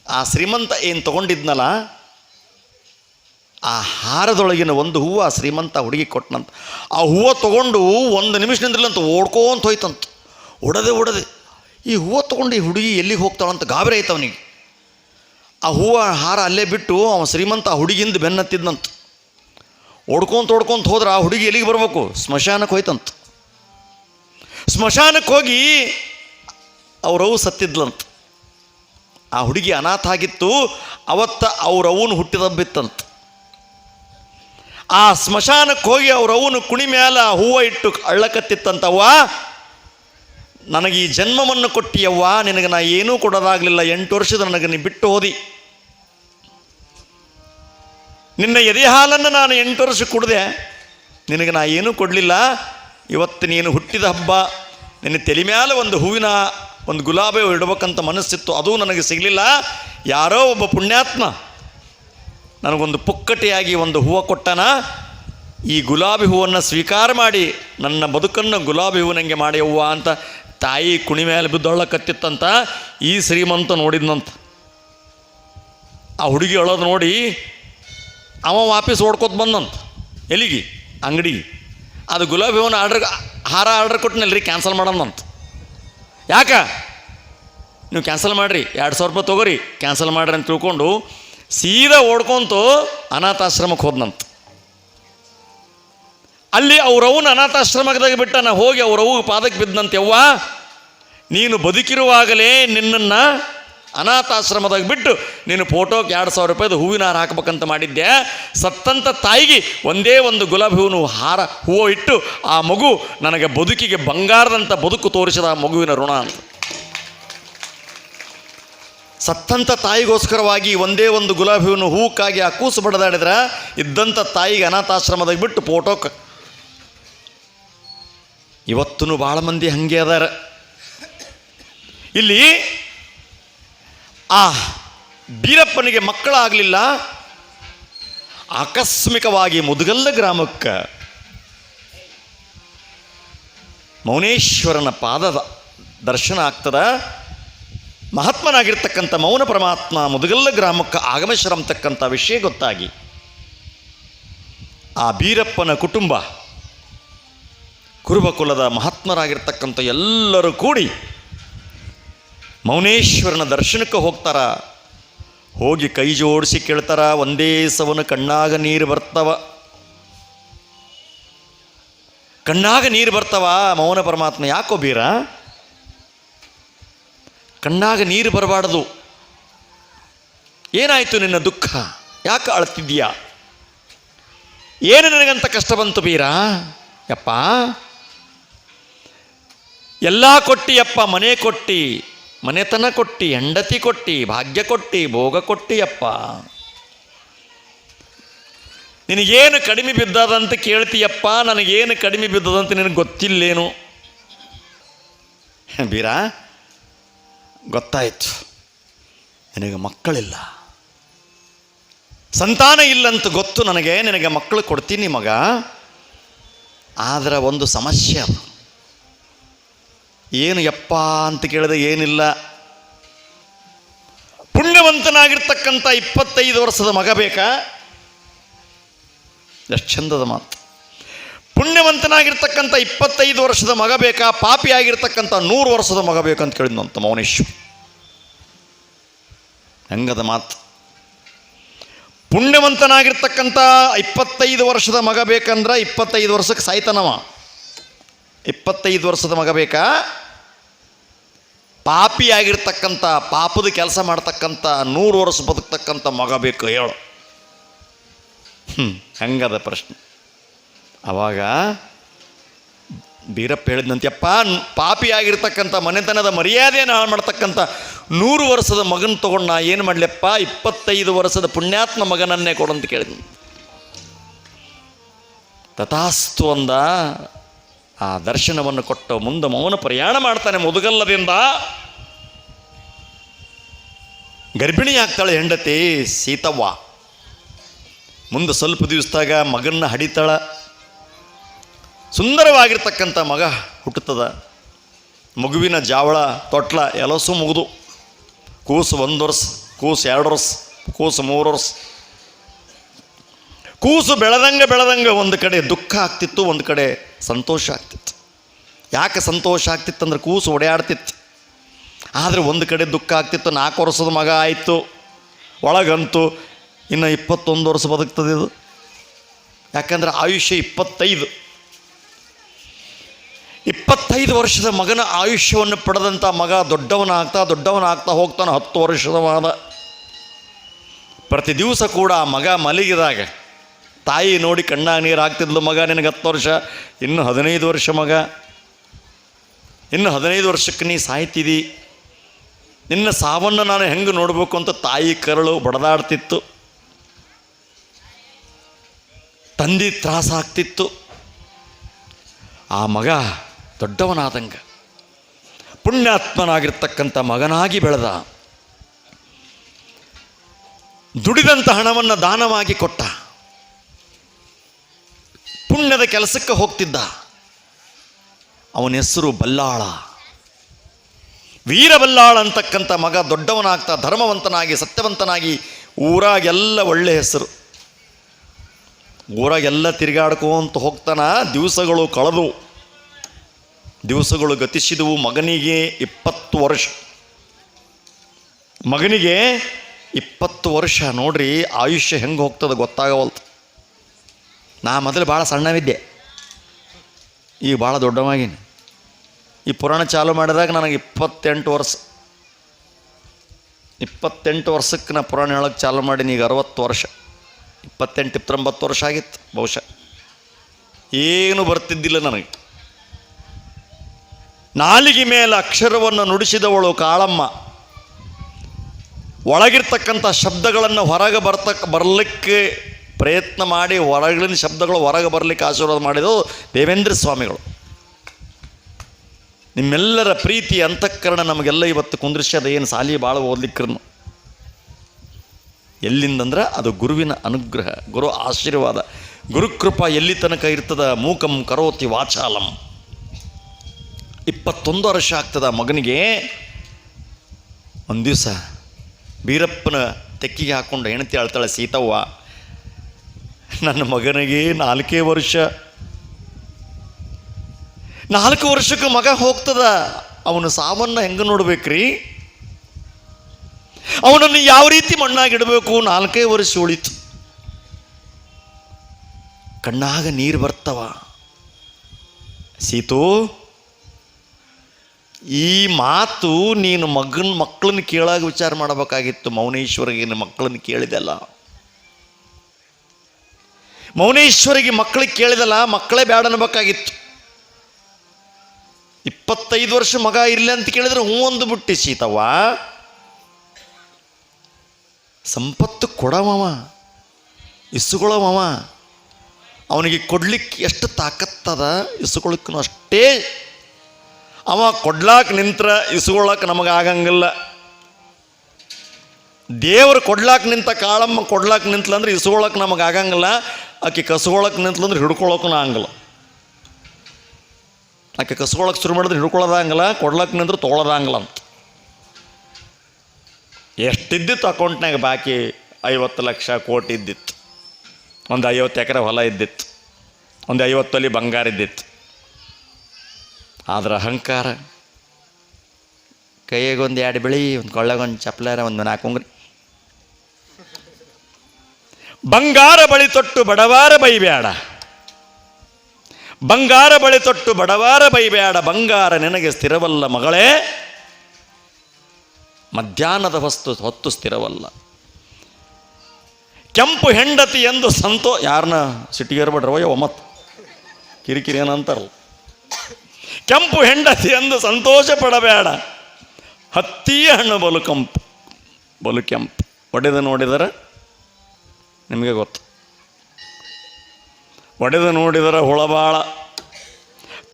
ಆ ಶ್ರೀಮಂತ ಏನು ತೊಗೊಂಡಿದ್ನಲ್ಲ? ಆ ಹಾರದೊಳಗಿನ ಒಂದು ಹೂವು ಆ ಶ್ರೀಮಂತ ಹುಡುಗಿ ಕೊಟ್ಟನಂತ ಆ ಹೂವು ತೊಗೊಂಡು ಒಂದು ನಿಮಿಷದಿಂದ್ರಲ್ಲಂತ ಓಡ್ಕೊಂತ ಹೋಯ್ತಂತ. ಒಡದೆ ಒಡದೆ ಈ ಹೂವು ತೊಗೊಂಡು ಈ ಹುಡುಗಿ ಎಲ್ಲಿಗೆ ಹೋಗ್ತಾಳಂತ ಗಾಬರಿ ಆಯ್ತು ಅವನಿಗೆ. ಆ ಹೂವು ಹಾರ ಅಲ್ಲೇ ಬಿಟ್ಟು ಅವ ಶ್ರೀಮಂತ ಆ ಹುಡುಗಿಂದ ಬೆನ್ನತ್ತಿದ್ನಂತ. ಓಡ್ಕೊಂತ ಓಡ್ಕೊಂತ ಹೋದ್ರೆ ಆ ಹುಡುಗಿ ಎಲ್ಲಿಗೆ ಬರಬೇಕು? ಸ್ಮಶಾನಕ್ಕೆ ಹೋಯ್ತಂತ. ಸ್ಮಶಾನಕ್ಕೆ ಹೋಗಿ ಅವರವು ಸತ್ತಿದ್ಲಂತ. ಆ ಹುಡುಗಿ ಅನಾಥ ಆಗಿತ್ತು, ಅವತ್ತ ಅವ್ರವನು ಹುಟ್ಟಿದಬ್ಬಿತ್ತಂತ ಆ ಸ್ಮಶಾನಕ್ಕೆ ಹೋಗಿ ಅವ್ರವನು ಕುಣಿ ಮ್ಯಾಲ ಹೂವು ಇಟ್ಟು ಅಳ್ಳಕತ್ತಿತ್ತಂತವ್ವ ನನಗೆ ಈ ಜನ್ಮವನ್ನು ಕೊಟ್ಟಿಯವ್ವ ನಿನಗೆ ನಾ ಏನೂ ಕೊಡೋದಾಗಲಿಲ್ಲ, ಎಂಟು ವರ್ಷದ ನನಗೆ ನೀ ಬಿಟ್ಟು ಹೋದಿ. ನಿನ್ನ ಎದೆ ಹಾಲನ್ನು ನಾನು ಎಂಟು ವರ್ಷ ಕುಡಿದೆ, ನಿನಗೆ ನಾ ಏನೂ ಕೊಡಲಿಲ್ಲ, ಇವತ್ತು ನೀನು ಹುಟ್ಟಿದ ಹಬ್ಬ, ನಿನ್ನ ತಲೆ ಮ್ಯಾಲ ಒಂದು ಹೂವಿನ ಒಂದು ಗುಲಾಬಿ ಇಡ್ಬೇಕಂತ ಮನಸ್ಸಿತ್ತು, ಅದು ನನಗೆ ಸಿಗಲಿಲ್ಲ. ಯಾರೋ ಒಬ್ಬ ಪುಣ್ಯಾತ್ಮ ನನಗೊಂದು ಪುಕ್ಕಟಿಯಾಗಿ ಒಂದು ಹೂವು ಕೊಟ್ಟನ. ಈ ಗುಲಾಬಿ ಹೂವನ್ನು ಸ್ವೀಕಾರ ಮಾಡಿ, ನನ್ನ ಬದುಕನ್ನು ಗುಲಾಬಿ ಹೂವಿನಂಗೆ ಮಾಡಿ ಹೂವು ಅಂತ ತಾಯಿ ಕುಣಿ ಮೇಲೆ ಬಿದ್ದೊಳ್ಳಕತ್ತಿತ್ತಂತ ಈ ಶ್ರೀಮಂತ ನೋಡಿದ್ನಂತ. ಆ ಹುಡುಗಿ ಅಳೋದು ನೋಡಿ, ಅವ ವಾಪಸ್ ಓಡ್ಕೊತ ಬಂದಂತ, ಎಲ್ಲಿಗೆ? ಅಂಗಡಿಗೆ. ಅದು ಗುಲಾಬಿ ಹೂವನ್ನ ಆರ್ಡ್ರ್, ಹಾರ ಆರ್ಡ್ರ್ ಕೊಟ್ಟನಲ್ರಿ ಕ್ಯಾನ್ಸಲ್ ಮಾಡೋಣಂತ ಯಾಕ? ನೀವು ಕ್ಯಾನ್ಸಲ್ ಮಾಡಿರಿ, ಎರಡು ಸಾವಿರ ರೂಪಾಯಿ ತೊಗೋರಿ ಕ್ಯಾನ್ಸಲ್ ಮಾಡ್ರಿ ಅಂತ ತಿಳ್ಕೊಂಡು ಸೀದಾ ಓಡ್ಕೊಂತು ಅನಾಥಾಶ್ರಮಕ್ಕೆ ಹೋದ್ನಂತ. ಅಲ್ಲಿ ಅವ್ರವ್ನ ಅನಾಥಾಶ್ರಮದಾಗ ಬಿಟ್ಟನ ಹೋಗಿ ಅವ್ರವ್ವ ಪಾದಕ್ಕೆ ಬಿದ್ದಂತೆ ಯವ್ವ. ನೀನು ಬದುಕಿರುವಾಗಲೇ ನಿನ್ನನ್ನು ಅನಾಥಾಶ್ರಮದಾಗ ಬಿಟ್ಟು ನೀನು ಫೋಟೋಗೆ ಎರಡು ಸಾವಿರ ರೂಪಾಯಿದು ಹೂವಿನ ಹಾರ ಹಾಕ್ಬೇಕಂತ ಮಾಡಿದ್ದೆ. ಸತ್ತಂತ ತಾಯಿಗೆ ಒಂದೇ ಒಂದು ಗುಲಾಬಿ ಹೂವು ಹಾರ, ಹೂವು ಇಟ್ಟು ಆ ಮಗು ನನಗೆ ಬದುಕಿಗೆ ಬಂಗಾರದಂಥ ಬದುಕು ತೋರಿಸಿದ ಆ ಮಗುವಿನ ಋಣ ಅಂತ. ಸತ್ತಂತ ತಾಯಿಗೋಸ್ಕರವಾಗಿ ಒಂದೇ ಒಂದು ಗುಲಾಬಿ ಹೂವಿನ ಹೂಕ್ಕಾಗಿ ಆ ಕೂಸು ಬಡದಾಡಿದ್ರೆ ಇದ್ದಂಥ ತಾಯಿಗೆ ಅನಾಥಾಶ್ರಮದಾಗ ಬಿಟ್ಟು ಫೋಟೋಕ್ಕೆ ಇವತ್ತೂ ಭಾಳ ಮಂದಿ ಹಂಗೆ ಅದಾರ. ಇಲ್ಲಿ ಆ ಬೀರಪ್ಪನಿಗೆ ಮಕ್ಕಳಾಗಲಿಲ್ಲ. ಆಕಸ್ಮಿಕವಾಗಿ ಮುದುಗಲ್ಲ ಗ್ರಾಮಕ್ಕೆ ಮೌನೇಶ್ವರನ ಪಾದದ ದರ್ಶನ ಆಗ್ತದ. ಮಹಾತ್ಮನಾಗಿರ್ತಕ್ಕಂಥ ಮೌನ ಪರಮಾತ್ಮ ಮುದುಗಲ್ಲ ಗ್ರಾಮಕ್ಕೆ ಆಗಮೇಶ್ವರಂತಕ್ಕಂಥ ವಿಷಯ ಗೊತ್ತಾಗಿ. ಆ ಬೀರಪ್ಪನ ಕುಟುಂಬ ಕುರುಬಕುಲದ ಮಹಾತ್ಮರಾಗಿರ್ತಕ್ಕಂಥ ಎಲ್ಲರೂ ಕೂಡಿ ಮೌನೇಶ್ವರನ ದರ್ಶನಕ್ಕೆ ಹೋಗ್ತಾರ. ಹೋಗಿ ಕೈ ಜೋಡಿಸಿ ಕೇಳ್ತಾರ, ಒಂದೇ ಸವನ ಕಣ್ಣಾಗ ನೀರು ಬರ್ತವ. ಕಣ್ಣಾಗ ನೀರು ಬರ್ತವ, ಮೌನ ಪರಮಾತ್ಮ ಯಾಕೋ ಬೀರ? ಕಣ್ಣಾಗ ನೀರು ಬರಬಾರ್ದು. ಏನಾಯಿತು ನಿನ್ನ ದುಃಖ? ಯಾಕೆ ಅಳ್ತಿದ್ಯಾ ಏನು ನನಗಂತ ಕಷ್ಟ ಬಂತು ಬೀರ? ಯಪ್ಪ? ಎಲ್ಲ ಕೊಟ್ಟಿಯಪ್ಪ ಮನೆ ಕೊಟ್ಟಿ. ಮನೆತನ ಕೊಟ್ಟು, ಹೆಂಡತಿ ಕೊಟ್ಟು, ಭಾಗ್ಯ ಕೊಟ್ಟು, ಭೋಗ ಕೊಟ್ಟಿಯಪ್ಪ ನಿನಗೇನು ಕಡಿಮೆ ಬಿದ್ದದಂತ ಕೇಳ್ತೀಯಪ್ಪ, ನನಗೇನು ಕಡಿಮೆ ಬಿದ್ದದಂತ ನಿನಗೆ ಗೊತ್ತಿಲ್ಲೇನು? ಬೀರಾ, ಗೊತ್ತಾಯಿತು. ನಿನಗೆ ಮಕ್ಕಳಿಲ್ಲ. ಸಂತಾನ ಇಲ್ಲಂತ ಗೊತ್ತು ನನಗೆ, ನಿನಗೆ ಮಕ್ಕಳು ಕೊಡ್ತೀನಿ ಮಗ. ಆದರೆ ಒಂದು ಸಮಸ್ಯೆ ಅದು. ಏನು ಯಪ್ಪ ಅಂತ ಕೇಳಿದೆ ಏನಿಲ್ಲ. ಪುಣ್ಯವಂತನಾಗಿರ್ತಕ್ಕಂಥ ಇಪ್ಪತ್ತೈದು ವರ್ಷದ ಮಗ ಬೇಕಾ? ಎಷ್ಟು ಚಂದದ ಮಾತು. ಪುಣ್ಯವಂತನಾಗಿರ್ತಕ್ಕಂಥ ಇಪ್ಪತ್ತೈದು ವರ್ಷದ ಮಗ ಬೇಕಾ? ಪಾಪಿ ಆಗಿರ್ತಕ್ಕಂಥ ನೂರು ವರ್ಷದ ಮಗ ಬೇಕಂತ ಕೇಳಿದ್ನಂತ ಮೌನೇಶ್ವರ್ ಹೆಂಗದ ಮಾತು. ಪುಣ್ಯವಂತನಾಗಿರ್ತಕ್ಕಂಥ ಇಪ್ಪತ್ತೈದು ವರ್ಷದ ಮಗ ಬೇಕಂದ್ರೆ ಇಪ್ಪತ್ತೈದು ವರ್ಷಕ್ಕೆ ಸಾಯ್ತಾನವ. ಇಪ್ಪತ್ತೈದು ವರ್ಷದ ಮಗ ಬೇಕಾ? ಪಾಪಿಯಾಗಿರ್ತಕ್ಕಂಥ, ಪಾಪದ ಕೆಲಸ ಮಾಡ್ತಕ್ಕಂಥ, ನೂರು ವರ್ಷ ಬದುಕ್ತಕ್ಕಂಥ ಮಗ ಬೇಕು, ಹೇಳು. ಹ್ಞೂ ಹಂಗದ ಪ್ರಶ್ನೆ. ಆವಾಗ ಬೀರಪ್ಪ ಹೇಳಿದಂತೆಯಪ್ಪ ಪಾಪಿಯಾಗಿರ್ತಕ್ಕಂಥ ಮನೆತನದ ಮರ್ಯಾದೆಯನ್ನು ಹಾಳು ಮಾಡ್ತಕ್ಕಂಥ ನೂರು ವರ್ಷದ ಮಗನ ತಗೊಂಡು ನಾ ಏನು ಮಾಡಲಿಪ್ಪ ಇಪ್ಪತ್ತೈದು ವರ್ಷದ ಪುಣ್ಯಾತ್ಮ ಮಗನನ್ನೇ ಕೊಡು ಅಂತ ಕೇಳಿದ್ನು. ತಥಾಸ್ತು ಅಂದ ಆ ದರ್ಶನವನ್ನು ಕೊಟ್ಟು ಮುಂದೆ ಮೌನ ಪ್ರಯಾಣ ಮಾಡ್ತಾನೆ ಮುದುಗಲ್ಲದಿಂದ. ಗರ್ಭಿಣಿ ಆಗ್ತಾಳೆ ಹೆಂಡತಿ ಸೀತವ್ವ. ಮುಂದೆ ಸ್ವಲ್ಪ ದಿವಸದಾಗ ಮಗನ್ನ ಹಡಿತಾಳ. ಸುಂದರವಾಗಿರ್ತಕ್ಕಂಥ ಮಗ ಹುಟ್ಟುತ್ತದ. ಮಗುವಿನ ಜಾವಳ, ತೊಟ್ಲ ಎಲಸು ಮುಗಿದು. ಕೂಸು ಒಂದು ವರ್ಷ, ಕೂಸು ಎರಡು ವರ್ಷ, ಕೂಸು ಮೂರು ವರ್ಷ. ಕೂಸು ಬೆಳೆದಂಗೆ ಬೆಳೆದಂಗೆ ಒಂದು ಕಡೆ ದುಃಖ ಆಗ್ತಿತ್ತು, ಒಂದು ಕಡೆ ಸಂತೋಷ ಆಗ್ತಿತ್ತು. ಯಾಕೆ ಸಂತೋಷ ಆಗ್ತಿತ್ತು ಅಂದ್ರೆ ಕೂಸು ಓಡಾಡ್ತಿತ್ತು. ಆದರೆ ಒಂದು ಕಡೆ ದುಃಖ ಆಗ್ತಿತ್ತು, ನಾಲ್ಕು ವರ್ಷದ ಮಗ ಆಯಿತು, ಒಳಗಂತು, ಇನ್ನು ಇಪ್ಪತ್ತೊಂದು ವರ್ಷ ಬದುಕ್ತದೆ ಇದು. ಯಾಕಂದರೆ ಆಯುಷ್ಯ ಇಪ್ಪತ್ತೈದು. ಇಪ್ಪತ್ತೈದು ವರ್ಷದ ಮಗನ ಆಯುಷ್ಯವನ್ನು ಪಡೆದಂಥ ಮಗ ದೊಡ್ಡವನಾಗ್ತಾ ದೊಡ್ಡವನಾಗ್ತಾ ಹೋಗ್ತಾನೆ, ಹತ್ತು ವರ್ಷದವಾದ ಪ್ರತಿ ದಿವಸ ಕೂಡ ಆ ಮಗ ಮಲಗಿದಾಗ ತಾಯಿ ನೋಡಿ ಕಣ್ಣಾಗ ನೀರು ಹಾಕ್ತಿದ್ಲು ಮಗ ನಿನಗೆ ಹತ್ತು ವರ್ಷ. ಇನ್ನು ಹದಿನೈದು ವರ್ಷ ಮಗ. ಇನ್ನು ಹದಿನೈದು ವರ್ಷಕ್ಕೆ ನೀ ಸಾಯ್ತಿದಿ. ನಿನ್ನ ಸಾವನ್ನು ನಾನು ಹೆಂಗೆ ನೋಡಬೇಕು ಅಂತ ತಾಯಿ ಕರಳು ಬಡದಾಡ್ತಿತ್ತು. ತಂದೆ ತ್ರಾಸಾಗ್ತಿತ್ತು ಆ ಮಗ ದೊಡ್ಡವನಾದಂಗ. ಪುಣ್ಯಾತ್ಮನಾಗಿರ್ತಕ್ಕಂಥ ಮಗನಾಗಿ ಬೆಳೆದ. ದುಡಿದಂಥ ಹಣವನ್ನು ದಾನವಾಗಿ ಕೊಟ್ಟ. ಪುಣ್ಯದ ಕೆಲಸಕ್ಕೆ ಹೋಗ್ತಿದ್ದ. ಅವನ ಹೆಸರು ಬಲ್ಲಾಳ. ವೀರಬಲ್ಲಾಳ ಅಂತಕ್ಕಂಥ ಮಗ ದೊಡ್ಡವನಾಗ್ತಾ ಧರ್ಮವಂತನಾಗಿ, ಸತ್ಯವಂತನಾಗಿ ಊರಾಗೆಲ್ಲ ಒಳ್ಳೆ ಹೆಸರು. ಊರಾಗೆಲ್ಲ ತಿರುಗಾಡ್ಕೊಂತ ಹೋಗ್ತಾನ, ದಿವಸಗಳು ಕಳೆದು. ದಿವಸಗಳು ಗತಿಸಿದವು ಮಗನಿಗೆ ಇಪ್ಪತ್ತು ವರ್ಷ. ಮಗನಿಗೆ ಇಪ್ಪತ್ತು ವರ್ಷ ನೋಡ್ರಿ, ಆಯುಷ್ಯ ಹೆಂಗೆ ಹೋಗ್ತದೆ ಗೊತ್ತಾಗವಲ್ತು ನಾ ಮೊದಲು ಭಾಳ ಸಣ್ಣವಿದ್ದೆ. ಈಗ ಭಾಳ ದೊಡ್ಡವಾಗಿನಿ. ಈ ಪುರಾಣ ಚಾಲು ಮಾಡಿದಾಗ ನನಗೆ ಇಪ್ಪತ್ತೆಂಟು ವರ್ಷ. ಇಪ್ಪತ್ತೆಂಟು ವರ್ಷಕ್ಕೆ ನಾ ಪುರಾಣ ಹೇಳೋಕ್ಕೆ ಚಾಲು ಮಾಡೀನಿ, ಈಗ ಅರವತ್ತು ವರ್ಷ. ಇಪ್ಪತ್ತೆಂಟು, ಇಪ್ಪತ್ತೊಂಬತ್ತು ವರ್ಷ ಆಗಿತ್ತು ಬಹುಶಃ. ಏನು ಬರ್ತಿದ್ದಿಲ್ಲ ನನಗೆ. ನಾಲಿಗೆ ಮೇಲೆ ಅಕ್ಷರವನ್ನು ನುಡಿಸಿದವಳು ಕಾಳಮ್ಮ. ಒಳಗಿರ್ತಕ್ಕಂಥ ಶಬ್ದಗಳನ್ನು ಹೊರಗೆ ಬರ್ತಕ್ಕ ಬರಲಿಕ್ಕೆ ಪ್ರಯತ್ನ ಮಾಡಿ ಹೊರಗಿನ ಶಬ್ದಗಳು ಹೊರಗೆ ಬರಲಿಕ್ಕೆ ಆಶೀರ್ವಾದ ಮಾಡಿದ್ದು ದೇವೇಂದ್ರ ಸ್ವಾಮಿಗಳು. ನಿಮ್ಮೆಲ್ಲರ ಪ್ರೀತಿ ಅಂತಃಕರಣ ನಮಗೆಲ್ಲ ಇವತ್ತು ಕುಂದ್ರಿಸ್ಯದ ಏನು ಸಾಲಿ ಭಾಳ ಓದ್ಲಿಕ್ಕರ್ನು. ಎಲ್ಲಿಂದಂದ್ರೆ ಅದು ಗುರುವಿನ ಅನುಗ್ರಹ, ಗುರು ಆಶೀರ್ವಾದ. ಗುರುಕೃಪ ಎಲ್ಲಿ ತನಕ ಇರ್ತದ? ಮೂಕಂ ಕರೋತಿ ವಾಚಾಲಂ. ಇಪ್ಪತ್ತೊಂದು ವರ್ಷ ಆಗ್ತದ ಮಗನಿಗೆ. ಒಂದು ದಿವಸ ಬೀರಪ್ಪನ ತೆಕ್ಕಿಗೆ ಹಾಕ್ಕೊಂಡು ಹೆಣತಿ ಅಳ್ತಾಳೆ ಸೀತವ್ವ. ನನ್ನ ಮಗನಿಗೆ ನಾಲ್ಕೇ ವರ್ಷ. ನಾಲ್ಕು ವರ್ಷಕ್ಕೆ ಮಗ ಹೋಗ್ತದ. ಅವನು ಸಾವನ್ನ ಹೆಂಗೆ ನೋಡ್ಬೇಕ್ರಿ? ಅವನನ್ನು ಯಾವ ರೀತಿ ಮಣ್ಣಾಗಿಡಬೇಕು? ನಾಲ್ಕೇ ವರ್ಷ ಉಳಿತು. ಕಣ್ಣಾಗ ನೀರು ಬರ್ತವ. ಸೀತು, ಈ ಮಾತು ನೀನು ಮಗನ ಮಕ್ಕಳನ್ನ ಕೇಳಾಗ ವಿಚಾರ ಮಾಡಬೇಕಾಗಿತ್ತು. ಮೌನೇಶ್ವರಿಗೆ ಮಕ್ಕಳನ್ನ ಕೇಳಿದಲ್ಲ. ಮೌನೇಶ್ವರಿಗೆ ಮಕ್ಕಳಿಗೆ ಕೇಳಿದಲ್ಲ, ಮಕ್ಕಳೇ ಬೇಡ ಅನ್ಬೇಕಾಗಿತ್ತು. ಇಪ್ಪತ್ತೈದು ವರ್ಷ ಮಗ ಇರಲಿ ಅಂತ ಕೇಳಿದ್ರೆ ಹ್ಞೂ ಒಂದು ಬಿಟ್ಟಿ ಸೀತವ್ವ. ಸಂಪತ್ತು ಕೊಡವವ ಇಸ್ಕೊಳ್ಳವವ ಅವನಿಗೆ ಕೊಡ್ಲಿಕ್ಕೆ ಎಷ್ಟು ತಾಕತ್ತದ, ಇಸ್ಕೊಳಕ್ಕೂ ಅಷ್ಟೇ. ಅವ ಕೊಡ್ಲಾಕ ನಿಂತ್ರ ಇಸ್ಕೊಳಕ್ಕೆ ನಮಗೆ ಆಗಂಗಿಲ್ಲ. ದೇವರು ಕೊಡ್ಲಾಕ ನಿಂತ ಕಾಳಮ್ಮ ಕೊಡ್ಲಾಕ ನಿಂತ್ಲಂದ್ರೆ ಇಸ್ಕೊಳಕ್ಕೆ ನಮಗೆ ಆಗಂಗಿಲ್ಲ. ಆಕೆ ಕಸ್ಕೊಳಕ್ಕೆ ನಿಂತ್ಲಂದ್ರೆ ಹಿಡ್ಕೊಳಕ್ಕೂ ಆಗಂಗಿಲ್ಲ ಆಕೆ ಕಸ್ಕೊಳಕ್ಕೆ ಶುರು ಮಾಡಿದ್ರೆ ಹಿಡ್ಕೊಳ್ಳೋದಾಗಲ್ಲ ಕೊಡ್ಲಕ್ಕೆ ನಿಂದ್ರೆ ತೊಗೊಳೋದಾಗಲ್ಲ ಅಂತ. ಎಷ್ಟಿದ್ದಿತ್ತು ಅಕೌಂಟ್ನಾಗ ಬಾಕಿ? ಐವತ್ತು ಲಕ್ಷ ಕೋಟಿ ಇದ್ದಿತ್ತು. ಒಂದು ಐವತ್ತು ಎಕರೆ ಹೊಲ ಇದ್ದಿತ್ತು. ಒಂದು ಐವತ್ತು ಬಂಗಾರ ಇದ್ದಿತ್ತು. ಆದ್ರೆ ಅಹಂಕಾರ. ಕೈಯಾಗೊಂದು ಎರಡು ಬಿಳಿ, ಒಂದು ಕೊಳ್ಳೆಗೊಂದು ಚಪ್ಪಲಾರ ಒಂದು ನಾಲ್ಕು ಉಂಗ್ರಿ. ಬಂಗಾರ ಬಳಿ ತೊಟ್ಟು ಬಡವಾರ ಬೈಬೇಡ ಬಂಗಾರ ಬಳಿ ತೊಟ್ಟು ಬಡವಾರ ಬೈಬೇಡ ಬಂಗಾರ ನಿನಗೆ ಸ್ಥಿರವಲ್ಲ ಮಗಳೇ. ಮಧ್ಯಾಹ್ನದ ವಸ್ತು ಹೊತ್ತು ಸ್ಥಿರವಲ್ಲ. ಕೆಂಪು ಹೆಂಡತಿ ಎಂದು ಸಂತೋ ಯಾರನ್ನ ಸಿಟ್ಟಿಗೇರ್ಬೇಡ್ರವ ಒಮ್ಮತ್. ಕಿರಿಕಿರಿ ಏನಂತಾರಲ್ಲ. ಕೆಂಪು ಹೆಂಡತಿ ಎಂದು ಸಂತೋಷ ಪಡಬೇಡ. ಹತ್ತಿಯ ಹಣ್ಣು ಬಲು ಕಂಪು, ಬಲು ಕೆಂಪು. ಒಡೆದು ನೋಡಿದರೆ ನಿಮಗೆ ಗೊತ್ತು. ಒಡೆದು ನೋಡಿದರೆ ಹುಳಬಾಳ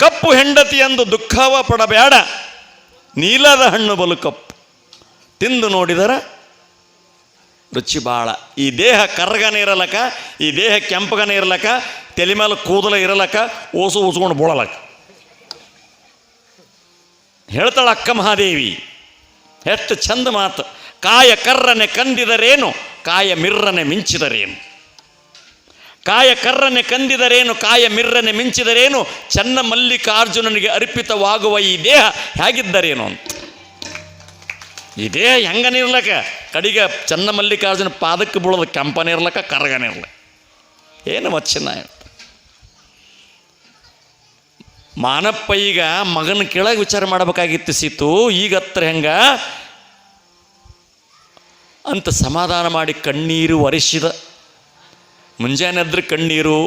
ಕಪ್ಪು ಹೆಂಡತಿ ಎಂದು ದುಃಖವ ಪಡಬೇಡ. ನೀಲದ ಹಣ್ಣು ಬಲು ಕಪ್ಪು. ತಿಂದು ನೋಡಿದರೆ ರುಚಿ ಭಾಳ ಈ ದೇಹ ಕರ್ಗನೆ ಇರಲಕ್ಕ ಈ ದೇಹ ಕೆಂಪಗನೆ ಇರಲಕ್ಕ ತಲೆ ಮೇಲೆ ಕೂದಲ ಇರಲಕ್ಕ ಓಸು ಉಸ್ಕೊಂಡು ಬೋಳಲಕ್ಕ ಹೇಳ್ತಾಳ ಅಕ್ಕ ಮಹಾದೇವಿ, ಎಷ್ಟು ಚಂದ ಮಾತು. ಕಾಯ ಕರ್ರನೆ ಕಂದಿದರೇನು ಕಾಯ ಮಿರ್ರನೆ ಮಿಂಚಿದರೇನು? ಕಾಯ ಕರ್ರನೆ ಕಂದಿದರೇನು ಕಾಯ ಮಿರ್ರನೆ ಮಿಂಚಿದರೇನು? ಚನ್ನ ಮಲ್ಲಿಕಾರ್ಜುನನಿಗೆ ಅರ್ಪಿತವಾಗುವ ಈ ದೇಹ ಹೇಗಿದ್ದರೇನು ಅಂತ. ಈ ದೇಹ ಕಡಿಗ ಇರ್ಲಕ್ಕ? ಕಡಿಗೆ ಚನ್ನ ಮಲ್ಲಿಕಾರ್ಜುನ ಪಾದಕ್ಕೆ ಬೀಳೋದು ಕೆಂಪನ ಇರ್ಲಕ್ಕ, ಕರಗನ ಇರ್ಲ ಏನು ಮಚ್ಚನ ಮಾನಪ್ಪ ಈಗ ಮಗನ ಕೆಳಗೆ ವಿಚಾರ ಮಾಡಬೇಕಾಗಿತ್ತು ಸೀತು. ಈಗ ಹತ್ರ ಹೆಂಗ? ಅಂತ ಸಮಾಧಾನ ಮಾಡಿ ಕಣ್ಣೀರು ಒರೆಸಿದ. ಮುಂಜಾನೆ ಎದ್ರೆ ಕಣ್ಣೀರು,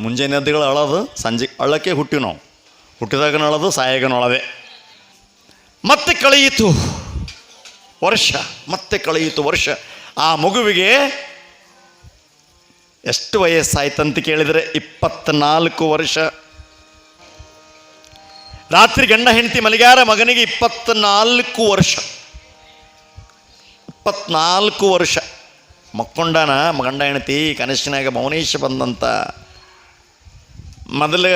ಮುಂಜಾನೆ ಎದ್ದುಗಳು ಅಳೋದು, ಸಂಜೆ ಅಳಕ್ಕೆ ಹುಟ್ಟಿವಿ ನಾವು. ಹುಟ್ಟಿದಾಗ ಅಳೋದು ಸಾಯಾಗನ ಅಳದೆ ಮತ್ತೆ ಕಳೆಯಿತು ವರ್ಷ, ಮತ್ತೆ ಕಳೆಯಿತು ವರ್ಷ. ಆ ಮಗುವಿಗೆ ಎಷ್ಟು ವಯಸ್ಸಾಯ್ತಂತ ಕೇಳಿದರೆ ಇಪ್ಪತ್ನಾಲ್ಕು ವರ್ಷ. ರಾತ್ರಿ ಗಂಡ ಹೆಂಡತಿ ಮಲಗ್ಯಾರ, ಮಗನಿಗೆ ಇಪ್ಪತ್ನಾಲ್ಕು ವರ್ಷ. ಇಪ್ಪತ್ನಾಲ್ಕು ವರ್ಷ. ಮಕ್ಕೊಂಡಾನ ಗಂಡ ಹೆಣತಿ ಕನಸಿನಾಗ ಮೌನೇಶ ಬಂದಂತ. ಮೊದಲು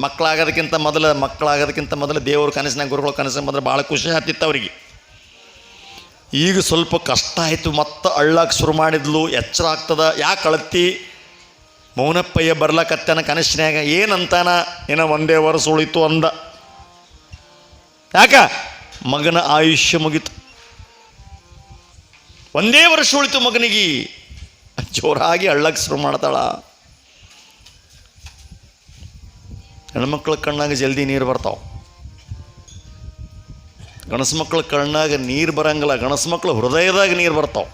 ಮಕ್ಕಳಾಗೋದಕ್ಕಿಂತ ಮೊದಲು ಮಕ್ಕಳಾಗೋದಕ್ಕಿಂತ ಮೊದಲು ದೇವ್ರ ಕನಸಿನಾಗ ಗುರುಗಳ ಕನಸಿನ ಮೊದಲು ಭಾಳ ಖುಷಿ ಆಗ್ತಿತ್ತು ಅವರಿಗೆ. ಈಗ ಸ್ವಲ್ಪ ಕಷ್ಟ ಆಯಿತು, ಮತ್ತೆ ಅಳ್ಳಕ್ಕೆ ಶುರು ಮಾಡಿದ್ಲು, ಎಚ್ಚರ ಆಗ್ತದ, ಯಾಕೆ ಕಳತ್ತಿ ಮೌನಪ್ಪಯ್ಯ ಬರ್ಲಕತ್ತನ ಕನಸಿನಾಗ ಏನಂತಾನ? ಏನೋ ಒಂದೇ ವರ್ಷ ಉಳಿತು ಅಂದ. ಯಾಕ? ಮಗನ ಆಯುಷ್ಯ ಮುಗಿತು. ಒಂದೇ ವರ್ಷ ಉಳಿತು ಮಗನಿಗೆ. ಜೋರಾಗಿ ಅಳ್ಳಕ್ಕೆ ಶುರು ಮಾಡ್ತಾಳ. ಹೆಣ್ಮಕ್ಳ ಕಣ್ಣಾಗ ಜಲ್ದಿ ನೀರು ಬರ್ತಾವ. ಗಣಸು ಮಕ್ಳ ಕಣ್ಣಾಗ ನೀರು ಬರಂಗಿಲ್ಲ, ಗಣಸು ಮಕ್ಳು ಹೃದಯದಾಗ ನೀರು ಬರ್ತಾವ.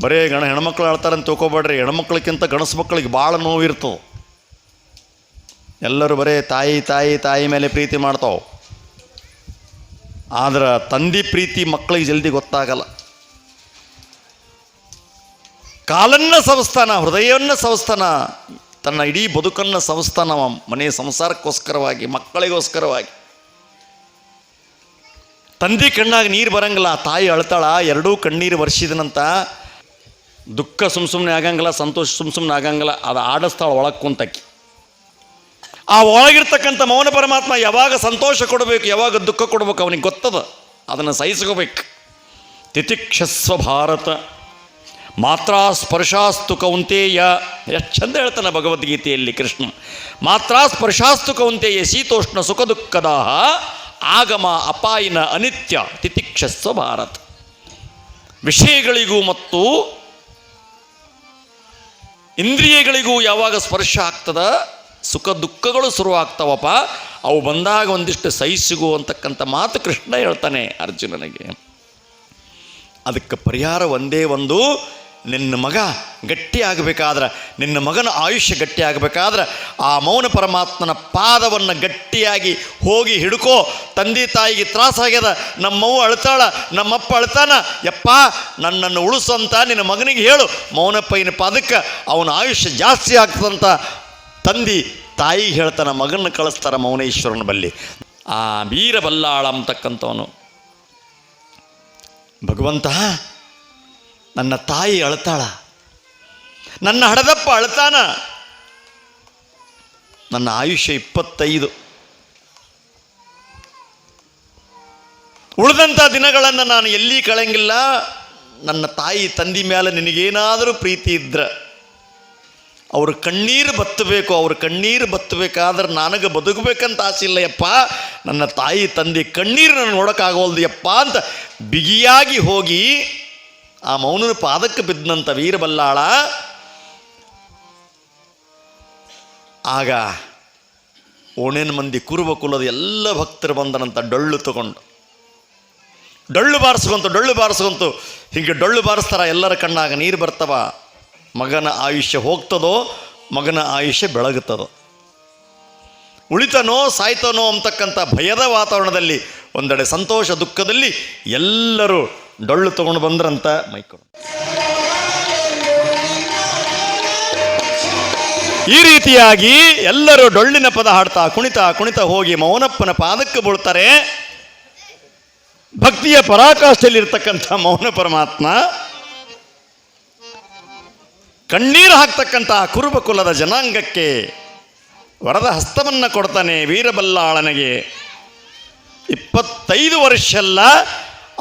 ಬರೇ ಗಣ ಹೆಣ್ಮಕ್ಳು ಅಳ್ತಾರಂತ ತಿಳ್ಕೊಬೇಡ್ರಿ ಹೆಣ್ಮಕ್ಳಕ್ಕಿಂತ ಗಣಸು ಮಕ್ಳಿಗೆ ಭಾಳ ನೋವು ಇರ್ತವೆ ಎಲ್ಲರೂ ಬರೇ ತಾಯಿ ತಾಯಿ ತಾಯಿ ಮೇಲೆ ಪ್ರೀತಿ ಮಾಡ್ತಾವ. ಆದ್ರೆ ತಂದೆ ಪ್ರೀತಿ ಮಕ್ಕಳಿಗೆ ಜಲ್ದಿ ಗೊತ್ತಾಗಲ್ಲ. ಕಾಲನ್ನ ಸವಸ್ತಾನ, ಹೃದಯವನ್ನು ಸವಸ್ತಾನ, ತನ್ನ ಇಡೀ ಬದುಕನ್ನು ಅವ ಮನೆ ಸಂಸಾರಕ್ಕೋಸ್ಕರವಾಗಿ, ಮಕ್ಕಳಿಗೋಸ್ಕರವಾಗಿ. ತಂದೆ ಕಣ್ಣಾಗ ನೀರು ಬರಂಗಿಲ್ಲ, ತಾಯಿ ಅಳ್ತಾಳ, ಎರಡೂ ಕಣ್ಣೀರು ವರ್ಷಿದನಂತ ದುಃಖ ಸುಮ್ ಸುಮ್ಮನೆ ಆಗಂಗಿಲ್ಲ, ಸಂತೋಷ ಸುಮ್ ಸುಮ್ಮನೆ ಆಗಂಗಿಲ್ಲ, ಅದು ಆಡಿಸ್ತಾಳ ಒಳಗೆ ಕುಂತಕ್ಕಿ ಆ ಒಳಗಿರ್ತಕ್ಕಂಥ ಮೌನ ಪರಮಾತ್ಮ ಯಾವಾಗ ಸಂತೋಷ ಕೊಡಬೇಕು, ಯಾವಾಗ ದುಃಖ ಕೊಡಬೇಕು ಅವನಿಗೆ ಗೊತ್ತದ? ಅದನ್ನು ಸಹಿಸ್ಕೋಬೇಕು. ತಿತಿಕ್ಷಸ್ವ ಭಾರತ. ಮಾತ್ರ ಸ್ಪರ್ಶಾಸ್ತು ಕೌಂತೇಯ ಎಷ್ಟು ಚಂದ ಹೇಳ್ತಾನೆ ಭಗವದ್ಗೀತೆಯಲ್ಲಿ ಕೃಷ್ಣ. ಮಾತ್ರ ಸ್ಪರ್ಶಾಸ್ತು ಕೌಂತೇಯ ಶೀತೋಷ್ಣ ಸುಖ ದುಃಖದಾಹ ಆಗಮ ಅಪಾಯಿನ ಅನಿತ್ಯ. ತಿತಿಕ್ಷಸ್ವ ಭಾರತ. ವಿಷಯಗಳಿಗೂ ಮತ್ತು ಇಂದ್ರಿಯಗಳಿಗೂ ಯಾವಾಗ ಸ್ಪರ್ಶ ಆಗ್ತದ? ಸುಖ ದುಃಖಗಳು ಶುರುವಾಗ್ತಾವಪ್ಪ, ಅವು ಬಂದಾಗ ಒಂದಿಷ್ಟು ಸಹಿಸಿಗು ಅಂತಕ್ಕಂಥ ಮಾತು ಕೃಷ್ಣ ಹೇಳ್ತಾನೆ ಅರ್ಜುನನಿಗೆ. ಅದಕ್ಕೆ ಪರಿಹಾರ ಒಂದೇ ಒಂದು, ನಿನ್ನ ಮಗ ಗಟ್ಟಿ ಆಗಬೇಕಾದ್ರೆ ನಿನ್ನ ಮಗನ ಆಯುಷ್ಯ ಗಟ್ಟಿ ಆಗಬೇಕಾದ್ರೆ ಆ ಮೌನ ಪರಮಾತ್ಮನ ಪಾದವನ್ನು ಗಟ್ಟಿಯಾಗಿ ಹೋಗಿ ಹಿಡ್ಕೋ, ತಂದೆ ತಾಯಿಗೆ ತ್ರಾಸಾಗ್ಯದ ನಮ್ಮವ್ವ ಅಳ್ತಾಳ, ನಮ್ಮಪ್ಪ ಅಳ್ತಾನ, ಯಪ್ಪ, ನನ್ನನ್ನು ಉಳಿಸಂತ ನಿನ್ನ ಮಗನಿಗೆ ಹೇಳು ಮೌನಪ್ಪಯ್ಯನ ಪಾದಕ್ಕೆ ಅವನ ಆಯುಷ್ಯ ಜಾಸ್ತಿ ಆಗ್ತದಂತ ತಂದಿ ತಾಯಿ ಹೇಳ್ತಾನ ಮಗನ ಕಳಿಸ್ತಾರ ಮೌನೇಶ್ವರನ ಬಲ್ಲಿ. ಆ ವೀರಬಲ್ಲಾಳ ಅಂತಕ್ಕಂಥವನು. ಭಗವಂತ, ನನ್ನ ತಾಯಿ ಅಳ್ತಾಳ. ನನ್ನ ಹಡದಪ್ಪ ಅಳ್ತಾನ. ನನ್ನ ಆಯುಷ್ಯ ಇಪ್ಪತ್ತೈದು. ಉಳಿದಂಥ ದಿನಗಳನ್ನು ನಾನು ಎಲ್ಲಿ ಕಳೆಯಂಗಿಲ್ಲ. ನನ್ನ ತಾಯಿ ತಂದಿ ಮೇಲೆ ನಿನಗೇನಾದರೂ ಪ್ರೀತಿ ಇದ್ರೆ. ಅವ್ರ ಕಣ್ಣೀರು ಬತ್ತಬೇಕು, ಅವ್ರ ಕಣ್ಣೀರು ಬತ್ತಬೇಕಾದ್ರೆ ನನಗೆ ಬದುಕಬೇಕಂತ ಆಸೆ ಯಪ್ಪ ನನ್ನ ತಾಯಿ, ತಂದೆ ಕಣ್ಣೀರು ನಾನು ನೋಡೋಕ್ಕಾಗೋಲ್ದು ಯಪ್ಪ ಅಂತ ಬಿಗಿಯಾಗಿ ಹೋಗಿ ಆ ಮೌನನ ಪಾದಕ್ಕೆ ಬಿದ್ದನಂತ ವೀರಬಲ್ಲಾಳ ಆಗ ಓಣೇನ ಮಂದಿ ಕುರುಬ ಕುಲದ ಎಲ್ಲ ಭಕ್ತರು ಬಂದನಂತ ಡೊಳ್ಳು ತಗೊಂಡು, ಡೊಳ್ಳು ಬಾರಿಸ್ಕೊಂತು ಡೊಳ್ಳು ಬಾರಿಸ್ಕೊಂತು ಹೀಗೆ ಡೊಳ್ಳು ಬಾರಿಸ್ತಾರ ಎಲ್ಲರ ಕಣ್ಣಾಗ ನೀರು ಬರ್ತವ. ಮಗನ ಆಯುಷ್ಯ ಹೋಗ್ತದೋ, ಮಗನ ಆಯುಷ್ಯ ಬೆಳಗುತ್ತದೋ. ಉಳಿತನೋ, ಸಾಯ್ತನೋ ಅಂತಕ್ಕಂಥ ಭಯದ ವಾತಾವರಣದಲ್ಲಿ, ಒಂದೆಡೆ ಸಂತೋಷ, ದುಃಖದಲ್ಲಿ ಎಲ್ಲರೂ ಡೊಳ್ಳು ತಗೊಂಡು ಬಂದ್ರಂತ ಮೈಕೊಂಡು ಈ ರೀತಿಯಾಗಿ ಎಲ್ಲರೂ ಡೊಳ್ಳಿನ ಪದ ಹಾಡ್ತಾ, ಕುಣಿತ ಕುಣಿತ ಹೋಗಿ ಮೌನಪ್ಪನ ಪಾದಕ್ಕೆ ಬೀಳ್ತಾರೆ. ಭಕ್ತಿಯ ಪರಾಕಾಷ್ಠೆಯಲ್ಲಿರ್ತಕ್ಕಂಥ ಮೌನ ಪರಮಾತ್ಮ ಕಣ್ಣೀರು ಹಾಕ್ತಕ್ಕಂಥ ಕುರುಬ ಕುಲದ ಜನಾಂಗಕ್ಕೆ ವರದ ಹಸ್ತವನ್ನು ಕೊಡ್ತಾನೆ ವೀರಬಲ್ಲಾಳನಿಗೆ. ಇಪ್ಪತ್ತೈದು ವರ್ಷ ಅಲ್ಲ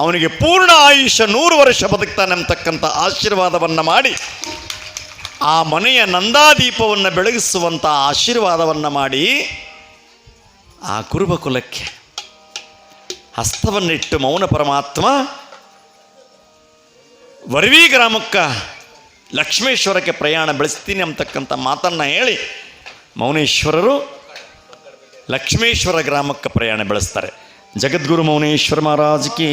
ಅವನಿಗೆ ಪೂರ್ಣ ಆಯುಷ್ಯ ನೂರು ವರ್ಷ ಬದುಕ್ತಾನೆ ಅಂತಕ್ಕಂಥ ಆಶೀರ್ವಾದವನ್ನು ಮಾಡಿ, ಆ ಮನೆಯ ನಂದಾದೀಪವನ್ನು ಬೆಳಗಿಸುವಂಥ ಆಶೀರ್ವಾದವನ್ನು ಮಾಡಿ ಆ ಕುರುಬ ಕುಲಕ್ಕೆ ಹಸ್ತವನ್ನಿಟ್ಟು ಮೌನ ಪರಮಾತ್ಮ, ವರವಿ ಗ್ರಾಮಕ್ಕೆ ಲಕ್ಷ್ಮೇಶ್ವರಕ್ಕೆ ಪ್ರಯಾಣ ಬೆಳೆಸ್ತೀನಿ ಅಂತಕ್ಕಂಥ ಮಾತನ್ನು ಹೇಳಿ ಮೌನೇಶ್ವರರು ಲಕ್ಷ್ಮೇಶ್ವರ ಗ್ರಾಮಕ್ಕೆ ಪ್ರಯಾಣ ಬೆಳೆಸ್ತಾರೆ. ಜಗದ್ಗುರು ಮೌನೇಶ್ವರ ಮಹಾರಾಜ್ ಕಿ